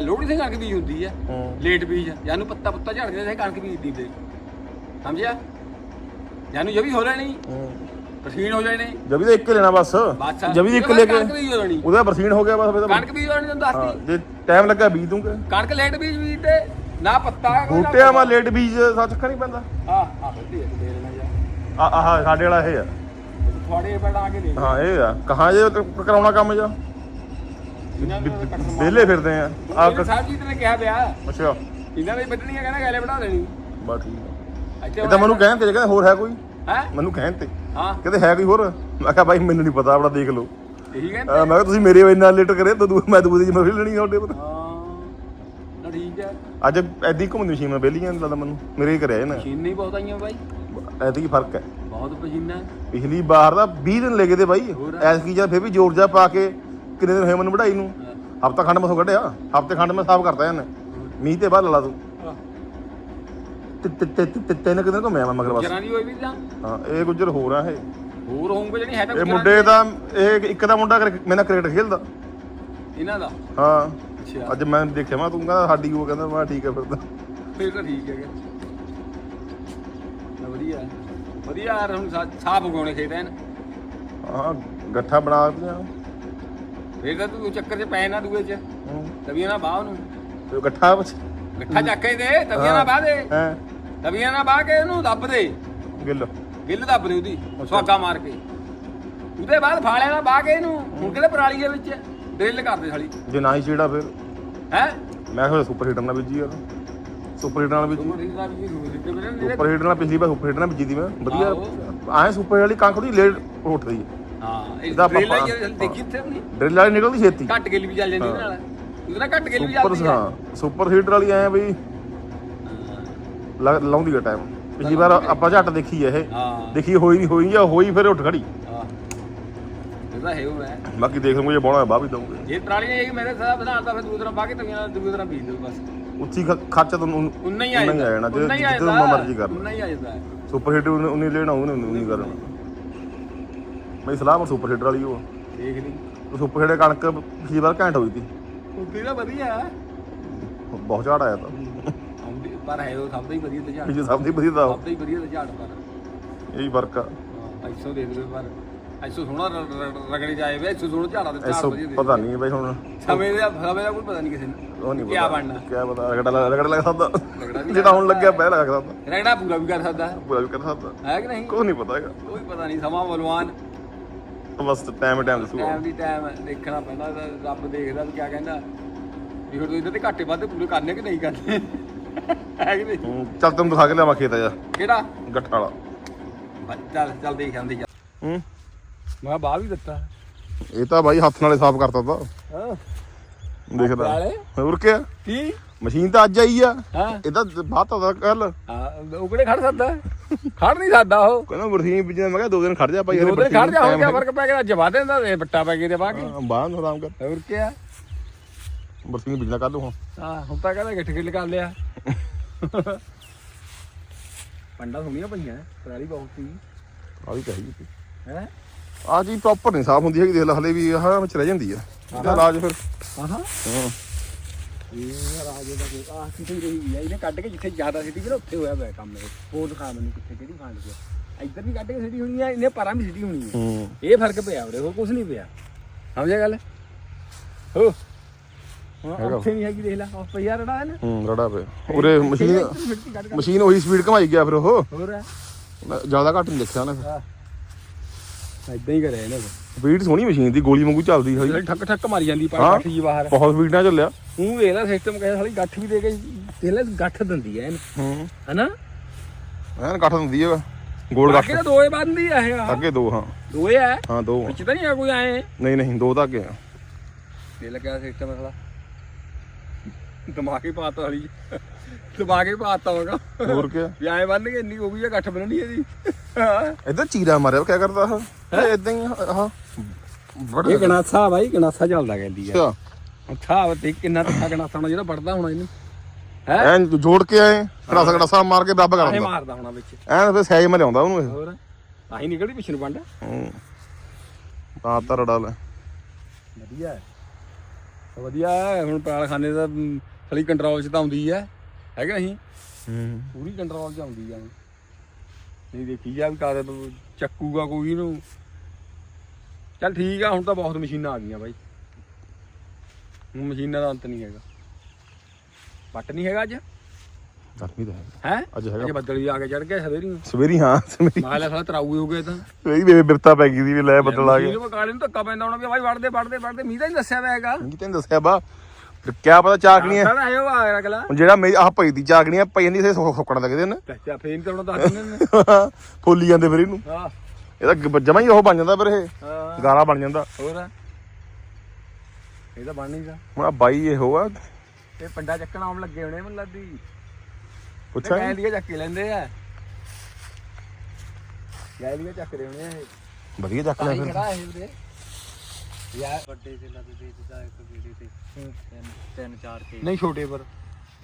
ਲੋਹੜੀ ਤੇ ਕਣਕ ਬੀਜ ਹੁੰਦੀ ਆ। ਹੂੰ। ਲੇਟ ਬੀਜ। ਜਾਨੂੰ ਪੱਤਾ ਪੁੱਤਾ ਝੜ ਜਾਂਦਾ ਸੀ ਕਣਕ ਬੀਜਦੀ ਤੇ ਸਮਝਿਆ? ਜਾਨੂੰ ਜਬੀ ਹੋ ਲੈਣੀ। ਹੂੰ। ਪਸੀਨ ਹੋ ਜਾਣੇ। ਜਬੀ ਤਾਂ ਇੱਕ ਲੈਣਾ ਬਸ। ਬਸ। ਜਬੀ ਤਾਂ ਇੱਕ ਲੈ ਕੇ ਕਣਕ ਬੀਜ ਹੋ ਜਾਣੀ। ਉਹਦਾ ਬਰਸੀਨ ਹੋ ਗਿਆ ਬਸ ਫਿਰ ਤਾਂ ਕਣਕ ਬੀਜ ਹੋਣੀ ਹਾਂ ਦੱਸਦੀ ਜੇ ਟਾਈਮ ਲੱਗਾ ਬੀਜ ਦੂੰਗੇ। ਕਣਕ ਲੇਟ ਬੀਜ ਬੀਜ ਤੇ ਨਾ ਪੱਤਾ ਬੂਟਿਆਂ ਮਾ ਲੇਟ ਬੀਜ ਸੱਚ ਨਹੀਂ ਪੈਂਦਾ। ਦੇ ਦੇ ਲੈਣਾ ਆ ਆਹ ਸਾਡੇ ਵਾਲਾ ਇਹ ਆ। ਤੁਹਾਡੇ ਬੜਾ ਕੇ ਦੇ ਹਾਂ ਇਹ ਆ। ਕਹਾਂ ਜੇ ਕ- ਕਰਾਉਣਾ ਕੰਮ ਜਾ। ਵਿਹਲੇ ਫਿਰਦੇ ਆ। ਆ ਇਹ ਸਾਹਿਬ ਜੀ ਨੇ ਕਿਹਾ ਪਿਆ। ਅੱਛਾ। ਇਹਨਾਂ ਨੇ ਵੱਢਣੀ ਕਹਿੰਦਾ ਗੈਲੇ ਬਣਾ ਦੇਣੀ। ਬਸ ਠੀਕ ਇਹ ਤਾਂ ਮੈਨੂੰ ਕਹਿਣ ਤੇ ਕਹਿੰਦੇ ਹੋਰ ਹੈ ਕੋਈ? ਹੈ? ਮੈਨੂੰ ਕਹਿਣ ਤੇ। ਹਾਂ। ਕਹਿੰਦੇ ਹੈ ਕੋਈ ਹੋਰ? ਮੈਂ ਕਿਹਾ ਬਾਈ ਮੈਨੂੰ ਨਹੀਂ ਪਤਾ ਆਪਣਾ ਦੇਖ ਲਓ। ਇਹੀ ਕਹਿੰਦੇ ਮੈਂ ਕਿਹਾ ਤੁਸੀਂ ਮੇਰੇ ਇੰਨਾ ਲੇਟ ਕਰੇ ਤਾਂ ਦੂ- ਮੈਂ ਦੂਜੀ ਜਿੰਮੇ ਲੈਣੀ ਤੁਹਾਡੇ ਪਰ ਹਾਂ। ਠੀਕ ਹੈ ਅੱਜ ਐਦੀ ਘੁੰਮਦੀ ਮਸ਼ੀਨ ਮੈਂ ਬੇਲੀਆਂ ਲੱਗਦਾ ਮੈਨੂੰ। ਮੇਰੇ ਕਰਿਆ ਇਹਨਾਂ। ਮਸ਼ੀਨ ਨਹੀਂ ਬਹੁਤ ਆਈਆਂ ਬਾਈ। ਐਦੀ ਕੀ ਫ਼ਰਕ ਹੈ? ਬਹੁਤ ਪਸੀਨਾ। ਪਿਛਲੀ ਵਾਰ ਦਾ 20 ਦਿਨ ਲੈ ਗਏ ਤੇ ਬਾਈ। ਐਸ ਕੀ ਜਾਂ ਫਿਰ ਵੀ ਜੋਰ ਜਾ ਪਾ ਕੇ ਕਿੰਨੇ ਦਿਨ ਹੋਏ ਮੈਨੂੰ ਵਢਾਈ ਨੂੰ। ਹਫਤਾ ਖੰਡ ਮਸੋਂ ਕੱਢਿਆ। ਹਫ਼ਤੇ ਖੰਡ ਮੈਂ ਸਾਫ਼ ਕਰਤਾ ਇਹਨੇ। ਮੀਂਹ ਤੇ ਬਾਅਦ ਲਾ ਤੂੰ। ਆਹ, ਤੇ- ਤੇ- ਤੇ- ਤੇ- ਤੇ- ਤਿੰਨ ਘੁੰਮਿਆ ਮੈਂ ਮਗਰ ਬਸ। ਗੁੱਜਰਾਂ ਦੀ ਹੋਈ ਵੀ ਤਾਂ? ਹਾਂ ਇਹ ਗੁੱਜਰ ਹੋਰ ਆ ਇਹ। ਹੋਰ ਹੋਊਗਾ ਜਿਹੜੀ ਹੈ ਤਾਂ ਇਹ ਗੁੱਜਰਾਂ ਮੁੰਡੇ ਦਾ। ਇਹ ਇੱਕ ਦਾ ਮੁੰਡਾ ਕ੍ਰਿਕ- ਮੇਰੇ ਨਾਲ ਕ੍ਰਿਕਟ ਖੇਲਦਾ। ਦੀ। ਇਹਨਾਂ ਦਾ? ਹਾਂ। ਅੱਛਾ। ਅੱਜ ਮੈਂ ਦੇਖਿਆ ਮੈਂ ਤੂੰ ਕਹਿੰਦਾ ਸਾਡੀ ਉਹ ਕਹਿੰਦਾ ਮੈਂ ਠੀਕ ਹੈ ਫਿਰ ਤਾਂ। ਫੇਰ ਤਾਂ ਠੀਕ ਹੈਗਾ। ਤਾਂ ਵਧੀਆ। ਹੈ। ਵਧੀਆ ਯਾਰ ਹੁਣ ਸਾ- ਸਾਫ਼ ਉਗਾਉਣੇ ਖੇਤ ਐਨ ਹਾਂ ਗੱਠਾ ਬਣਾ ਦਿਆਂ ਫੇਰ ਤਾਂ ਤੂੰ ਚੱਕਰ 'ਚ ਪੈ ਨਾ ਦੂਏ 'ਚ। ਤਵੀਆਂ ਨਾ ਬਾਹ ਨੂੰ। ਤੇ ਗੱਠਾ ਵਿੱਚ ਗੱਠਾ ਚੱਕ ਕੇ ਦੇ ਤਵੀਆਂ ਨਾ ਬਾਹ ਦੇ। ਹੈ। ਤਵੀਆਂ ਨਾ ਬਾਹ ਕੇ ਇਹਨੂੰ ਦੱਬ ਦੇ। ਗਿੱਲ। ਗਿੱਲ ਦੱਬ ਦੇ ਉਹਦੀ ਸੁਆਗਾ ਮਾਰ ਕੇ। ਉਹਦੇ ਬਾਅਦ ਫਾਲਿਆਂ ਨਾਲ ਬਾਹ ਕੇ ਇਹਨੂੰ ਹੁਣ ਕਿਤੇ ਪਰਾਲੀ ਦੇ ਵਿੱਚ ਡਰਿੱਲ ਕਰ ਦੇ ਸਾਲੀ। ਜੇ ਨਾ ਹੀ ਛੇੜਾ ਫਿਰ। ਹੈ? ਮੈਂ ਕਿਹਾ ਸੁਪਰ ਹੀਟਰ ਨਾਲ ਬੀਜੀ ਯਾਰ ਸੁਪਰ ਹੀਟਰ ਨਾਲ ਬੀਜੀ। ਸੁਪਰ ਹੀਟਰ ਨਾਲ ਪਿਛਲੀ ਵਾਰ ਸੁਪਰ ਹੀਟਰ ਨਾਲ ਬੀਜੀ ਦੀ ਮੈਂ। ਵਧੀਆ। ਆਏ ਸੁਪਰ ਵਾਲੀ ਕਣਕ ਥੋੜੀ ਲੇਟ ਉੱਠਦੀ। ਹੈ ਹਾਂ ਇਹ ਇਹਦਾ ਡਰਿੱਲ ਪਾਪਾ- ਆਈ ਦੇਖੀ ਇੱਥੇ ਨਹੀਂ ਡਰਿਲ ਵਾਲੀ ਨਿਕਲਦੀ ਛੇਤੀ। ਘੱਟ ਗਿੱਲ ਵੀ ਚੱਲ ਜਾਂਦੀ ਉਹਦੇ ਨਾਲ। ਉਹਦੇ ਨਾਲ ਘੱਟ ਗਿੱਲ ਵੀ ਸੁਪਰ ਚੱਲਦੀ ਹੈ ਹਾਂ ਸੁਪਰ ਹੀਟਰ ਵਾਲੀ ਆਏ ਬਈ। ਲਾ- ਲਾਉਂਦੀ ਹੈ ਟਾਈਮ ਪਿਛਲੀ ਵਾਰ ਆਪਾਂ ਝੱਟ ਦੇਖੀ ਹੈ ਇਹ। ਹਾਂ। ਦੇਖੀ ਹੋਈ ਨਹੀਂ ਹੋਈ ਜਾਂ ਹੋਈ ਫਿਰ ਉੱਠ ਖੜੀ। ਹਾਂ। ਇਹਦਾ ਹੈ ਉਹ ਹੈ। ਬਾਕੀ ਦੇਖ ਲਵਾਂਗੇ ਜੇ ਬਾਹਣਾ ਬਾਹ ਵੀ ਦਊਂਗੇ। ਜੇ ਪਰਾਲੀ ਨੇ ਇਹ ਮੇਰੇ ਸਾਹ ਬਣਾਤਾ ਫਿਰ ਦੂਸਰਾ ਬਾਹ ਕੇ ਤਵੀਆਂ ਨਾਲ ਦੂਸਰਾ ਬੀਜ ਦੋ ਬਸ। ਉੱਚੀ ਖ- ਖਰਚਾ ਤੁਹਾਨੂੰ ਉਨਾ ਹੀ ਉਨਾ ਆ ਹੀ ਜਾਂਦਾ। ਆ ਜਾਣਾ, ਉਨਾ ਹੀ ਆ ਜਿੱਦੋਂ ਜਾਂਦਾ ਮਰਜ਼ੀ ਕਰ ਲਓ। ਉਨਾ ਹੀ ਆ ਜਾਂਦਾ। ਸੁਪਰ ਹੀਟਰ ਉਹਨੇ ਉਹਨੇ ਲੈਣਾ ਉਹਨੇ ਉਹਨੇ ਕਰਨਾ। ਮੇਰੀ ਸਲਾਹ ਪਰ ਸੁਪਰ ਹੀਟਰ ਵਾਲੀ ਉਹ। ਦੇਖ ਲਈ। ਸੁਪਰ ਹੀਟਰ ਕਣਕ ਪਿਛਲੀ ਵਾਰ ਘੈਂਟ ਹੋਈ ਸੀ ਉੱਤੇ ਦਾ ਵਧੀਆ? ਬਹੁਤ ਝਾੜ ਆਇਆ ਤਾਂ। ਆਉਂਦੀ- ਪਰ ਹੈ ਉਹ ਸਭ ਤੋਂ ਹੀ ਵਧੀਆ ਤੇ ਝਾੜ। ਸਭ ਦੀ ਵਧੀਆ ਦਾ ਸਭ ਤੋਂ ਹੀ ਵਧੀਆ ਤੇ ਝਾੜ ਪਰ। ਇਹੀ ਫ਼ਰਕ ਆ। ਹਾਂ, ਇੱਥੋਂ ਦੇਖ ਲਓ ਪਰ। ਇੱਥੋਂ ਸੋਹਣਾ ਰ- ਰ- ਰਗੜੇ ਜਾਏ ਵੇ ਇੱਥੋਂ ਸੋਹਣਾ ਝਾੜਾ ਤੇ ਝਾੜ ਐਸੋ ਵਧੀਆ ਦੇ ਪਤਾ ਨਹੀਂ ਬਈ ਹੁਣ। ਸਮੇਂ ਦਾ ਸਮੇਂ ਦਾ ਕੋਈ ਪਤਾ ਨਹੀਂ ਕਿਸੇ ਨੂੰ। ਉਹ ਨਹੀਂ ਕਿਆ ਬਣਨਾ। ਕਿਆ ਪਤਾ ਰਗੜਾ ਲੱਗ- ਰਗੜਾ ਲੱਗ ਸਕਦਾ। ਰਗੜਾ ਵੀ ਜਿਹੜਾ ਹੁਣ ਲੱਗਿਆ ਪਹਿਲਾਂ ਲੱਗ ਸਕਦਾ। ਰਗੜਾ ਪੂਰਾ ਵੀ ਕਰ ਸਕਦਾ। ਪੂਰਾ ਵੀ ਕਰ ਸਕਦਾ। ਹੈ ਕਿ ਨਹੀਂ? ਕੋਈ ਨਹੀਂ ਪਤਾ ਹੈਗਾ। ਕੋਈ ਪਤਾ ਨਹੀਂ ਸਮਾਂ ਬਲਵਾਨ। ਬਸ ਟਾਈਮ ਟਾਈਮ ਦੱਸੂਗਾ ਟਾਈਮ ਦੀ ਟਾਈਮ ਦੇਖਣਾ ਪੈਂਦਾ ਰੱਬ ਦੇਖਦਾ ਵੀ ਕਿਆ ਕਹਿੰਦਾ। ਵੀ ਹੁਣ ਤੂੰ ਇਹਦੇ ਤੇ ਘਾਟੇ ਵਾਧੇ ਪੂਰੇ ਕਰਨੇ ਕਿ ਨਹੀਂ ਕਰਨੇ? ਹੈ ਕਿ ਨਹੀਂ? ਹੂੰ, ਚੱਲ ਤੈਨੂੰ ਦਿਖਾ ਕੇ ਲਿਆਵਾਂ ਖੇਤ ਆ ਜਾ। ਕਿਹੜਾ? ਗੱਠਾ ਵਾਲਾ। ਬਸ ਚੱਲ ਚੱਲ ਦੇਖ ਆਂਦੇ ਚੱਲ ਹੂੰ। ਮੈਂ ਬਾਹ ਵੀ ਦਿੱਤਾ। ਇਹ ਤਾਂ ਬਾਈ ਹੱਥ ਨਾਲੇ ਸਾਫ਼ ਕਰਤਾ ਤਾ। ਹਾਂ। ਦੇਖਦਾ। ਹੋਰ ਕਿਆ? ਕੀ? ਮਸ਼ੀਨ ਤਾਂ ਅੱਜ ਆਈ ਆ। ਹਾਂ। ਇਹ ਤਾਂ ਬਾਤ ਤਾਂ ਕੱਲ। ਹਾਂ ਉਹ ਕਿਹੜੇ ਖੜ ਸਕਦਾ? ਖੜ ਨਹੀਂ ਸਕਦਾ ਉਹ। ਕਹਿੰਦਾ ਗੁਰਸੀਨ ਬਿਜਨ ਮੈਂ ਕਿਹਾ ਦੋ ਦਿਨ ਖੜ ਜਾ ਭਾਈ ਉਹਦੇ ਖੜ ਜਾ ਹੋ ਗਿਆ ਫ਼ਰਕ ਪੈ ਗਿਆ? ਜਵਾ ਦਿੰਦਾ ਇਹ ਬੱਟਾ ਪੈ ਗਿਆ ਤੇ ਬਾਕੀ ਬਾਹਰ ਨੂੰ ਆਰਾਮ ਕਰ। ਹੋਰ ਕੀ ਆ ਗੁਰਸੀਨ ਬਿਜਨਾ ਕਰ ਲੂ ਹੁਣ। ਹਾਂ ਹੁਣ ਤਾਂ ਕਹਿੰਦਾ ਗਿੱਠ ਗਿੱਲ ਕਰ ਲਿਆ। ਪੰਡਾ ਸੁਣੀਆਂ ਪਈਆਂ ਪਰਾਲੀ ਬਹੁਤ ਸੀ। ਆ ਵੀ ਸੀ। ਹੈ? ਆ ਜੀ ਪ੍ਰੋਪਰ ਨਹੀਂ ਸਾਫ਼ ਹੁੰਦੀ ਹੈਗੀ ਦੇਖ ਲੈ ਹਲੇ ਵੀ ਆਹ ਵਿੱਚ ਰਹਿ ਜਾਂਦੀ ਆ। ਇਹਦਾ ਇਲਾਜ ਫਿਰ। ਆਹਾਂ। ਹਾਂ। ਇਹ ਰਾਜੇ ਦਾ ਕੋਈ ਆਹ ਕਿਤੇ ਰਹੀ ਹੈ ਇਹਨੇ ਕੱਢ ਕੇ ਜਿੱਥੇ ਜ਼ਿਆਦਾ ਵੀ ਨਾ ਉੱਥੇ ਹੋਇਆ ਹੋਇਆ ਕੰਮ ਇਹ ਹੋਰ ਦਿਖਾ ਮੈਨੂੰ ਕਿੱਥੇ ਕਿਹੜੀ ਫਾਂਡ ਗਿਆ ਇੱਧਰ ਵੀ ਕੱਢ ਕੇ ਸਿੱਟੀ ਹੋਣੀ ਹੈ ਇਹਨੇ ਪਰਾਂ ਵੀ ਸਿੱਟੀ ਹੋਣੀ ਹੈ ਇਹ ਫ਼ਰਕ ਪਿਆ ਉਰੇ ਹੋਰ ਕੁਝ ਨਹੀਂ ਪਿਆ ਸਮਝਿਆ ਗੱਲ ਹੋ ਹੁਣ ਉੱਥੇ ਨਹੀਂ ਹੈਗੀ ਦੇਖ ਲੈ ਉਹ ਪਿਆ ਰੜਾ ਹੈ ਨਾ ਹੂੰ ਰੜਾ ਪਏ ਉਰੇ ਮਸ਼ੀਨ ਮਸ਼ੀਨ ਉਹੀ ਸਪੀਡ ਘਮਾਈ ਗਿਆ ਫਿਰ ਉਹ। ਹੋਰ ਜ਼ਿਆਦਾ ਘੱਟ ਨਹੀਂ ਦੇਖਿਆ ਉਹਨੇ ਇਦਾਂ ਹੀ ਕਰਿਆ ਇਹਨੇ ਸਪੀਡ ਸੋਹਣੀ ਮਸ਼ੀਨ ਦੀ ਗੋਲੀ ਵਾਂਗੂ ਚੱਲਦੀ ਹੈ ਫਿਰ ਠੱਕ ਠੱਕ ਮਾਰੀ ਜਾਂਦੀ ਪਰ ਹਾਂ। ਗੱਠ ਜੀ ਬਾਹਰ। ਬਹੁਤ ਸਪੀਡ ਚੱਲਿਆ। ਉਹ ਵੇਖ ਲੈ ਸਿਸਟਮ ਕਹਿੰਦਾ ਸਾਲੀ ਗੱਠ ਵੀ ਦੇ ਕੇ ਦੇਖ ਲੈ ਗੱਠ ਦਿੰਦੀ ਐ ਹੂੰ। ਹਨਾ? ਐਨ ਕੱਟ ਦਿੰਦੀ ਹੈ ਗੋਲ ਬਾਕੀ ਗੱਠ ਤਾਂ ਦੋਏ ਬੰਦੀ ਆ ਇਹ ਅੱਗੇ ਦੋ ਹਾਂ। ਦੋਏ ਆ? ਹਾਂ ਦੋ ਆ। ਵਿੱਚ ਤਾਂ ਨਹੀਂ ਆ ਕੋਈ ਆਏ ਨਹੀਂ ਨਹੀਂ ਦੋ ਤਾਂ ਅੱਗੇ ਆ। ਤੇ ਲੱਗਿਆ ਸਿਸਟਮ ਸਾਲਾ। ਦਿਮਾਗ ਹੀ ਪਾਤਾ ਹਲੀ ਦਿਮਾਗ ਹੀ ਪਾਤਾ ਹੋਗਾ। ਹੋਰ ਕੀ ਵੀ ਐ ਬੰਨ ਕੇ ਇੰਨੀ ਹੋ ਗਈ ਆ ਗੱਠ ਬੰਨਣੀ ਇਹਦੀ। ਇਧਰ ਚੀਰਾ ਮਾਰਿਆ ਕਿਆ ਕਰਦਾ ਇਹ ਇਦਾਂ ਹੀ ਆਹ। ਬੜਾ ਇਹ ਗਣਾਸਾ ਬਾਈ ਗਣਾਸਾ ਚੱਲਦਾ ਕਹਿੰਦੀ ਆ। ਅੱਛਾ। ਅੱਛਾ ਤੇ ਕਿੰਨਾ ਤਿੱਖਾ ਗਣਾਸਾ ਹੋਣਾ ਜਿਹੜਾ ਵੱਢਦਾ ਹੋਣਾ ਇਹਨੂੰ। ਹੈ? ਐਨ ਜੋੜ ਕੇ ਆਏ ਕੜਾਸਾ ਕੜਾਸਾ ਮਾਰ ਕੇ ਆਹੇ ਕਰਦਾ ਮਾਰਦਾ ਹੋਣਾ ਵਿੱਚ। ਐਨ ਫਿਰ ਸਾਈਜ਼ ਮੈਂ ਲਿਆਉਂਦਾ ਉਹਨੂੰ ਇਹ। ਹੋਰ ਆਹੀ ਨਿਕਲਦੀ ਪਿੱਛੇ ਨੂੰ ਵੰਡ। ਹੂੰ। ਤਾਂ ਤਾਂ ਰੜਾ ਲੈ। ਵਧੀਆ। ਹੈ ਵਧੀਆ ਹੈ ਹੁਣ ਪਾਲਖਾਨੇ ਦਾ ਸਾਲੀ ਕੰਟਰੋਲ 'ਚ ਤਾਂ ਆਉਂਦੀ ਹੈ ਹੈਗਾ ਨਹੀਂ? ਹੂੰ। ਪੂਰੀ ਕੰਟਰੋਲ 'ਚ ਆਉਂਦੀ ਆ। ਨਹੀਂ ਦੇਖੀ ਜਾ ਵੀ ਕਾਦੇ ਤੋਂ ਚੱਕੂਗਾ ਕੋਈ ਇਹਨੂੰ ਚੱਲ ਠੀਕ ਆ ਹੁਣ ਤਾਂ ਬਹੁਤ ਮਸ਼ੀਨਾਂ ਆ ਗਈਆਂ ਬਾਈ। ਹੁਣ ਮਸ਼ੀਨਾਂ ਦਾ ਅੰਤ ਨਹੀਂ ਹੈਗਾ। ਪੱਟ ਨਹੀਂ ਹੈਗਾ ਅੱਜ? ਗਰਮੀ ਤਾਂ ਹੈ ਹੈ? ਅੱਜ ਹੈਗਾ। ਅੱਜ ਬੱਦਲ ਵੀ ਆ ਕੇ ਚੜ ਗਿਆ ਸਵੇਰੀ ਨੂੰ। ਸਵੇਰੀ ਹਾਂ ਸਵੇਰੀ। ਮੈਂ ਲੈ ਸਾਲਾ ਤਰਾਊ ਹੋ ਗਏ ਤਾਂ। ਸਵੇਰੀ ਬੇਬੇ ਬਿਰਤਾ ਪੈ ਗਈ ਸੀ ਵੀ ਲੈ ਬੱਦਲ ਆ ਗਏ ਮਸ਼ੀਨ ਕਾਲੇ ਨੂੰ ਧੱਕਾ ਪੈਂਦਾ ਹੋਣਾ ਵੀ ਬਾਈ ਵੜਦੇ ਵੜਦੇ ਵੜਦੇ ਮੀਂਹ ਤਾਂ ਨਹੀਂ ਦੱਸਿਆ ਹੋਇਆ ਹੈਗਾ। ਕੀ ਤੈਨੂੰ ਦੱਸਿਆ ਬਾ। ਕਿਆ ਪਤਾ ਚਾਕਣੀਆਂ ਸਾਡਾ ਆਇਓ ਆ ਅਗਲਾ। ਹੁਣ ਜਿਹੜਾ ਮੇਰੀ ਆਹ ਪਈ ਦੀ ਚਾਕਣੀਆਂ ਪਈ ਜਾਂਦੀ ਸੇ ਸੁੱਕਣ ਲੱਗਦੇ ਨੇ। ਚਾਚਾ ਫੇਰ ਤਾਂ ਹੁਣ ਦੱਸ ਦਿੰਦੇ ਨੇ। ਫੁੱਲੀ ਜਾਂਦੇ ਫਿਰ ਇਹਨੂੰ। ਹਾਂ। ਇਹਦਾ ਜਮਾ ਹੀ ਉਹ ਬਣ ਜਾਂਦਾ ਫਿਰ ਇਹ। ਹਾਂ। ਗਾਰਾ ਬਣ ਜਾਂਦਾ। ਹੋਰ? ਇਹ ਤਾਂ ਬਣ ਨਹੀਂ ਦਾ ਹੁਣ ਆ ਬਾਈ ਇਹ ਹੋਆ ਇਹ ਪੰਡਾ ਚੱਕਣ ਆਉਣ ਲੱਗੇ ਹੋਣੇ ਮੈਨੂੰ ਲੱਗਦੀ। ਪੁੱਛਾਂ। ਗੈਲੀਆਂ ਚੱਕ ਕੇ ਲੈਂਦੇ ਆ। ਗੈਲੀਆਂ ਚੱਕ ਰਹੇ ਹੋਣੇ ਆ ਇਹ। ਵਧੀਆ ਚੱਕ ਹੀ ਫਿਰ। ਇਹ ਯਾਰ ਵੱਡੇ ਤੇ ਲੱਗਦੇ ਜਿੱਦਾਂ ਤਿੰਨ ਤਿੰਨ ਚਾਰ ਕੇ ਨਹੀਂ ਛੋਟੇ ਪਰ।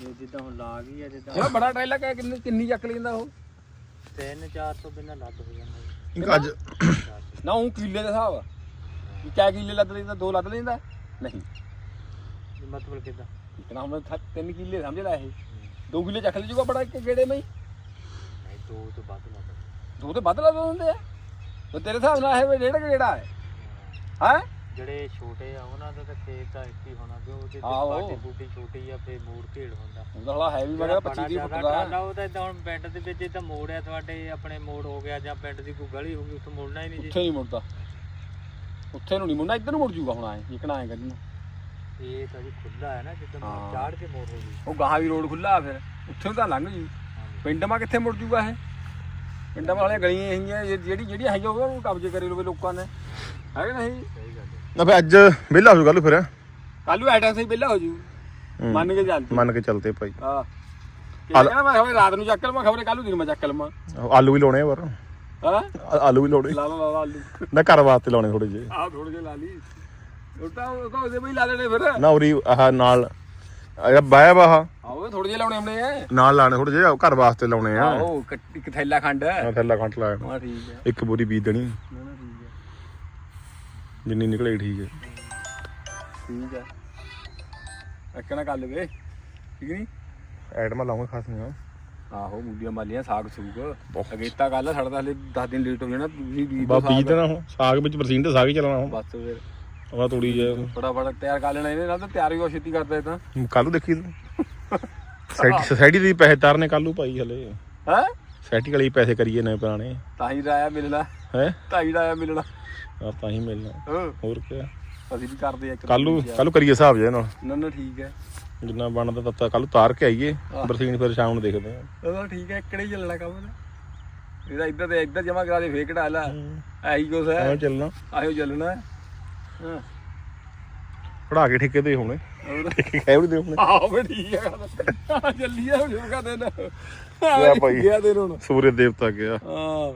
ਇਹ ਜਿੱਦਾਂ ਹੁਣ ਲਾ ਗਈ ਆ ਜਿੱਦਾਂ ਜਿਹੜਾ ਬੜਾ ਟ੍ਰੇਲਰ ਕਾ ਕਿੰਨੀ ਕਿੰਨੀ ਚੱਕ ਲੈਂਦਾ ਉਹ? ਤਿੰਨ ਚਾਰ ਤੋਂ ਬਿਨਾਂ ਲੱਦ ਹੋ ਜਾਂਦਾ। ਜੀ। ਇੱਕ ਅੱਜ ਨਾ ਉਹ ਕਿੱਲੇ ਦੇ ਹਿਸਾਬ ਆ। ਕਿ ਕਿਆ ਕਿੱਲੇ ਲੱਦ ਲੈਂਦਾ ਦੋ ਲੱਦ ਲੈਂਦਾ। ਨਹੀਂ। ਵੀ ਮਤਲਬ ਕਿਦਾਂ? ਇਤਨਾ ਹੁਣ ਥ- ਤਿੰਨ ਕਿੱਲੇ ਸਮਝ ਲੈ ਇਹ। ਦੋ ਕਿੱਲੇ ਚੱਕ ਲੈ ਜੂਗਾ ਬੜਾ ਇੱਕ ਗੇੜੇ ਮੈਂ ਨਹੀਂ ਦੋ ਤੋਂ ਵੱਧ ਦੋ ਤੇ ਵੱਧ ਲੱਦ ਦਿੰਦੇ ਆ। ਤੇ ਤੇਰੇ ਹਿਸਾਬ ਨਾਲ ਇਹ ਵੀ ਡੇਢ ਕੁ ਗੇੜਾ ਹੈ। ਹੈ? ਜਿਹੜੇ ਛੋਟੇ ਆ ਉਹਨਾਂ ਦਾ ਤਾਂ ਖੇਤ ਦਾ ਇੱਕ ਹੀ ਹੋਣਾ ਵੀ ਉਹਦੇ ਆਹੋ। ਬੂਟੀ ਛੋਟੀ ਆ ਫੇ ਮੋੜ ਘੇੜ ਹੁੰਦਾ। ਉਹਦਾ ਹਲਾ ਹੈ ਵੀ ਮੈਂ ਕਹਿੰਦਾ 25 30 ਜ਼ਿਆਦਾ ਫੁੱਟ ਦਾ। ਟਰਾਲਾ ਉਹ ਤਾਂ ਇਦਾਂ ਹੁਣ ਪਿੰਡ ਦੇ ਵਿੱਚ ਜਿੱਦਾਂ ਮੋੜ ਆ ਤੁਹਾਡੇ ਆਪਣੇ ਮੋੜ ਹੋ ਗਿਆ ਜਾਂ ਪਿੰਡ ਦੀ ਕੋਈ ਗਲੀ ਹੋ ਗਈ ਉੱਥੇ ਮੁੜਨਾ ਹੀ ਨਹੀਂ ਜੀ। ਉੱਥੇ ਨਹੀਂ ਮੁੜਦਾ। ਉੱਥੇ ਨੂੰ ਨਹੀਂ ਮੁੜਨਾ ਇੱਧਰ ਨੂੰ ਮੁੜ ਜੂਗਾ ਹੁਣ ਆਏ ਜਿਕਣਾ ਆਏਗਾ ਜਿਹਨੂੰ ਇਹ ਤਾਂ ਜੀ ਖੁੱਲਾ ਹੈ ਨਾ ਜਿੱਦਾਂ ਹਾਂ। ਚਾੜ ਕੇ ਮੋੜ ਹੋ ਗਈ। ਉਹ ਗਾਹਾਂ ਵੀ ਰੋਡ ਖੁੱਲਾ ਫਿਰ ਉੱਥੇ ਨੂੰ ਤਾਂ ਲੰਘ ਜੂ। ਪਿੰਡ ਮਾ ਕਿੱਥੇ ਮੁੜ ਜੂਗਾ ਇਹ? ਪਿੰਡਾਂ ਵਾਲੀਆਂ ਗਲੀਆਂ ਹੈਗੀਆਂ ਜੇ- ਜਿਹੜੀ ਜਿਹੜੀ ਹੈਗੀ ਉਹ ਕਬਜ਼ੇ ਕਰੇ ਲੋਵੇ ਲੋਕਾਂ ਨੇ। ਹੈ ਕਿ ਨਹੀਂ? ਨਾ ਫਿਰ ਅੱਜ ਵਿਹਲਾ ਹੋ ਗੱਲ ਫਿਰ। ਕੱਲ ਐਟਾ ਸਹੀ ਵਿਹਲਾ ਹੋ ਜੂ ਹੂੰ। ਮੰਨ ਕੇ ਚੱਲ ਤੂੰ। ਮੰਨ ਕੇ ਚੱਲਦੇ ਭਾਈ। ਹਾਂ। ਕਹਿੰਦਾ ਮੈਂ ਖਬਰੇ ਰਾਤ ਨੂੰ ਚੱਕ ਲਵਾਂ ਖਬਰੇ ਕੱਲ ਨੂੰ ਦਿਨ ਮੈਂ ਚੱਕ ਲਵਾਂ। ਆਲੂ ਵੀ ਲਾਉਣੇ ਆ ਪਰ। ਹਾਂ? ਆ- ਆਲੂ ਵੀ ਲਾਉਣੇ। ਲਾ ਲਾ ਲਾ ਲਾ ਆਲੂ। ਨਾ ਘਰ ਵਾਸਤੇ ਲਾਉਣੇ ਥੋੜੇ ਜਿਹੇ। ਆਹ ਥੋੜੇ ਜਿਹਾ ਲਾ ਲਈ। ਤਾਂ ਉਹ ਤਾਂ ਉਹਦੇ ਵੀ ਲਾ ਲੈਣੇ ਫਿਰ। ਨਾ ਉਰੀ ਆਹ ਨਾਲ ਆ ਜਿਹੜਾ ਬਾਇਆ ਵਾ ਆਹ, ਆਹੋ ਥੋੜੇ ਜਿਹੇ ਲਾਉਣੇ ਹੁੰਦੇ ਆ ਨਾਲ ਲਾਣੇ ਥੋੜੇ ਜਿਹੇ ਘਰ ਵਾਸਤੇ ਲਾਉਣੇ ਆ। ਆਹੋ ਇੱਕ- ਇੱਕ ਥੈਲਾ ਖੰਡ। ਆ ਥੱਲਾ ਕੰਟ ਲਾਇਆ। ਹਾਂ ਠੀਕ ਹੈ ਇੱਕ ਬੋਰੀ ਬੀਜ ਦੇਣੀ। ਹੈ। ਜਿੰਨੀ ਨਿਕਲੇ ਠੀਕ ਹੈ। ਠੀਕ ਹੈ। ਅੱਕਣਾ ਕਰ ਲਵੇ ਠੀਕ ਨਹੀਂ? ਐਟਮਾਂ ਲਾਉਂਗੇ ਖਾਸੀਆਂ ਆਹੋ ਮੂਲੀਆਂ ਮਾਲੀਆਂ ਸਾਗ ਸੂਗ। ਅਗੇਤਾ ਗੱਲ ਸਾਡਾ ਤਾਂ ਹਲੇ 10 ਦਿਨ ਲੇਟ ਹੋ ਜਾਣਾ ਤੁਸੀਂ ਬਾ ਬੀਜ ਸਾਗ। ਦੇਣਾ ਹੁਣ ਸਾਗ ਵਿੱਚ ਬਰਸੀਨ ਤੇ ਸਾਗ ਹੀ ਚੱਲਣਾ ਹੁਣ। ਬਸ ਫਿਰ। ਉਹ ਤੋੜੀ ਜਾਏ ਫਟਾਫਟ ਤਿਆਰ ਕਰ ਲੈਣਾ ਇਹਨੇ ਨਾਲ ਤਾਂ ਤਿਆਰ ਵੀ ਬਹੁਤ ਛੇਤੀ ਕਰਦਾ ਇਹ ਤਾਂ। ਕੱਲ ਨੂੰ ਦੇਖੀ ਸੋਸਾਇਟੀ ਦੇ ਪੈਸੇ ਤਾਰਨੇ ਕੱਲ ਨੂੰ ਭਾਈ ਹਲੇ। ਹੈ? ਸੋਸਾਇਟੀ ਵਾਲੇ ਹੀ ਪੈਸੇ ਕਰੀਏ ਨਵੇਂ ਪੁਰਾਣੇ। ਤਾਂ ਹੀ ਰਾਇਆ ਮਿਲਣਾ। ਹੈ? ਤਾਂ ਹੀ ਰਾਇਆ ਮਿਲਣਾ। ਆ ਤਾਂ ਹੀ ਮਿਲਣਾ। ਹਾਂ। ਹੋਰ ਕੀ ਅਸੀਂ ਵੀ ਕਰਦੇ ਆ ਇੱਕ ਕੱਲ ਨੂੰ ਕੱਲ ਨੂੰ ਕਰੀਏ ਹਿਸਾਬ ਜੇ ਨਾਲ। ਨਾ ਨਾ ਠੀਕ ਹੈ। ਜਿੰਨਾ ਬਣਦਾ ਤੱਤਾ ਕੱਲ ਤਾਰ ਕੇ ਆਈਏ। ਬਰਸੀਨ ਫਿਰ ਸ਼ਾਮ ਨੂੰ ਦੇਖਦੇ ਆ ਉਹਦਾ ਠੀਕ ਹੈ ਇਕੜੇ ਹੀ ਚੱਲਣਾ ਕੰਮ ਨਾ ਇਹਦਾ ਇੱਧਰ ਤੇ ਇੱਧਰ ਜਮਾ ਕਰਾ ਦੇ ਫੇਰ ਕਢਾ ਲਾ। ਐਹੀ ਕੁਛ ਹੈ। ਐਵੇਂ ਚੱਲਣਾ। ਆਇਓ ਚੱਲਣਾ ਹਾਂ। ਪੜਾ ਕੇ ਠੇਕੇ ਤੇ ਹੋਣੇ। ਕਹਿ ਦੇ ਹੋਣੇ। ਆਹੋ ਵੀ ਠੀਕ ਹੈ। ਚੱਲੀਏ ਹੋ ਜੂਗਾ ਦਿਨ। ਗਿਆ ਭਾਈ। ਗਿਆ ਦਿਨ ਹੁਣ। ਸੂਰਜ ਦੇਵਤਾ ਗਿਆ। ਹਾਂ।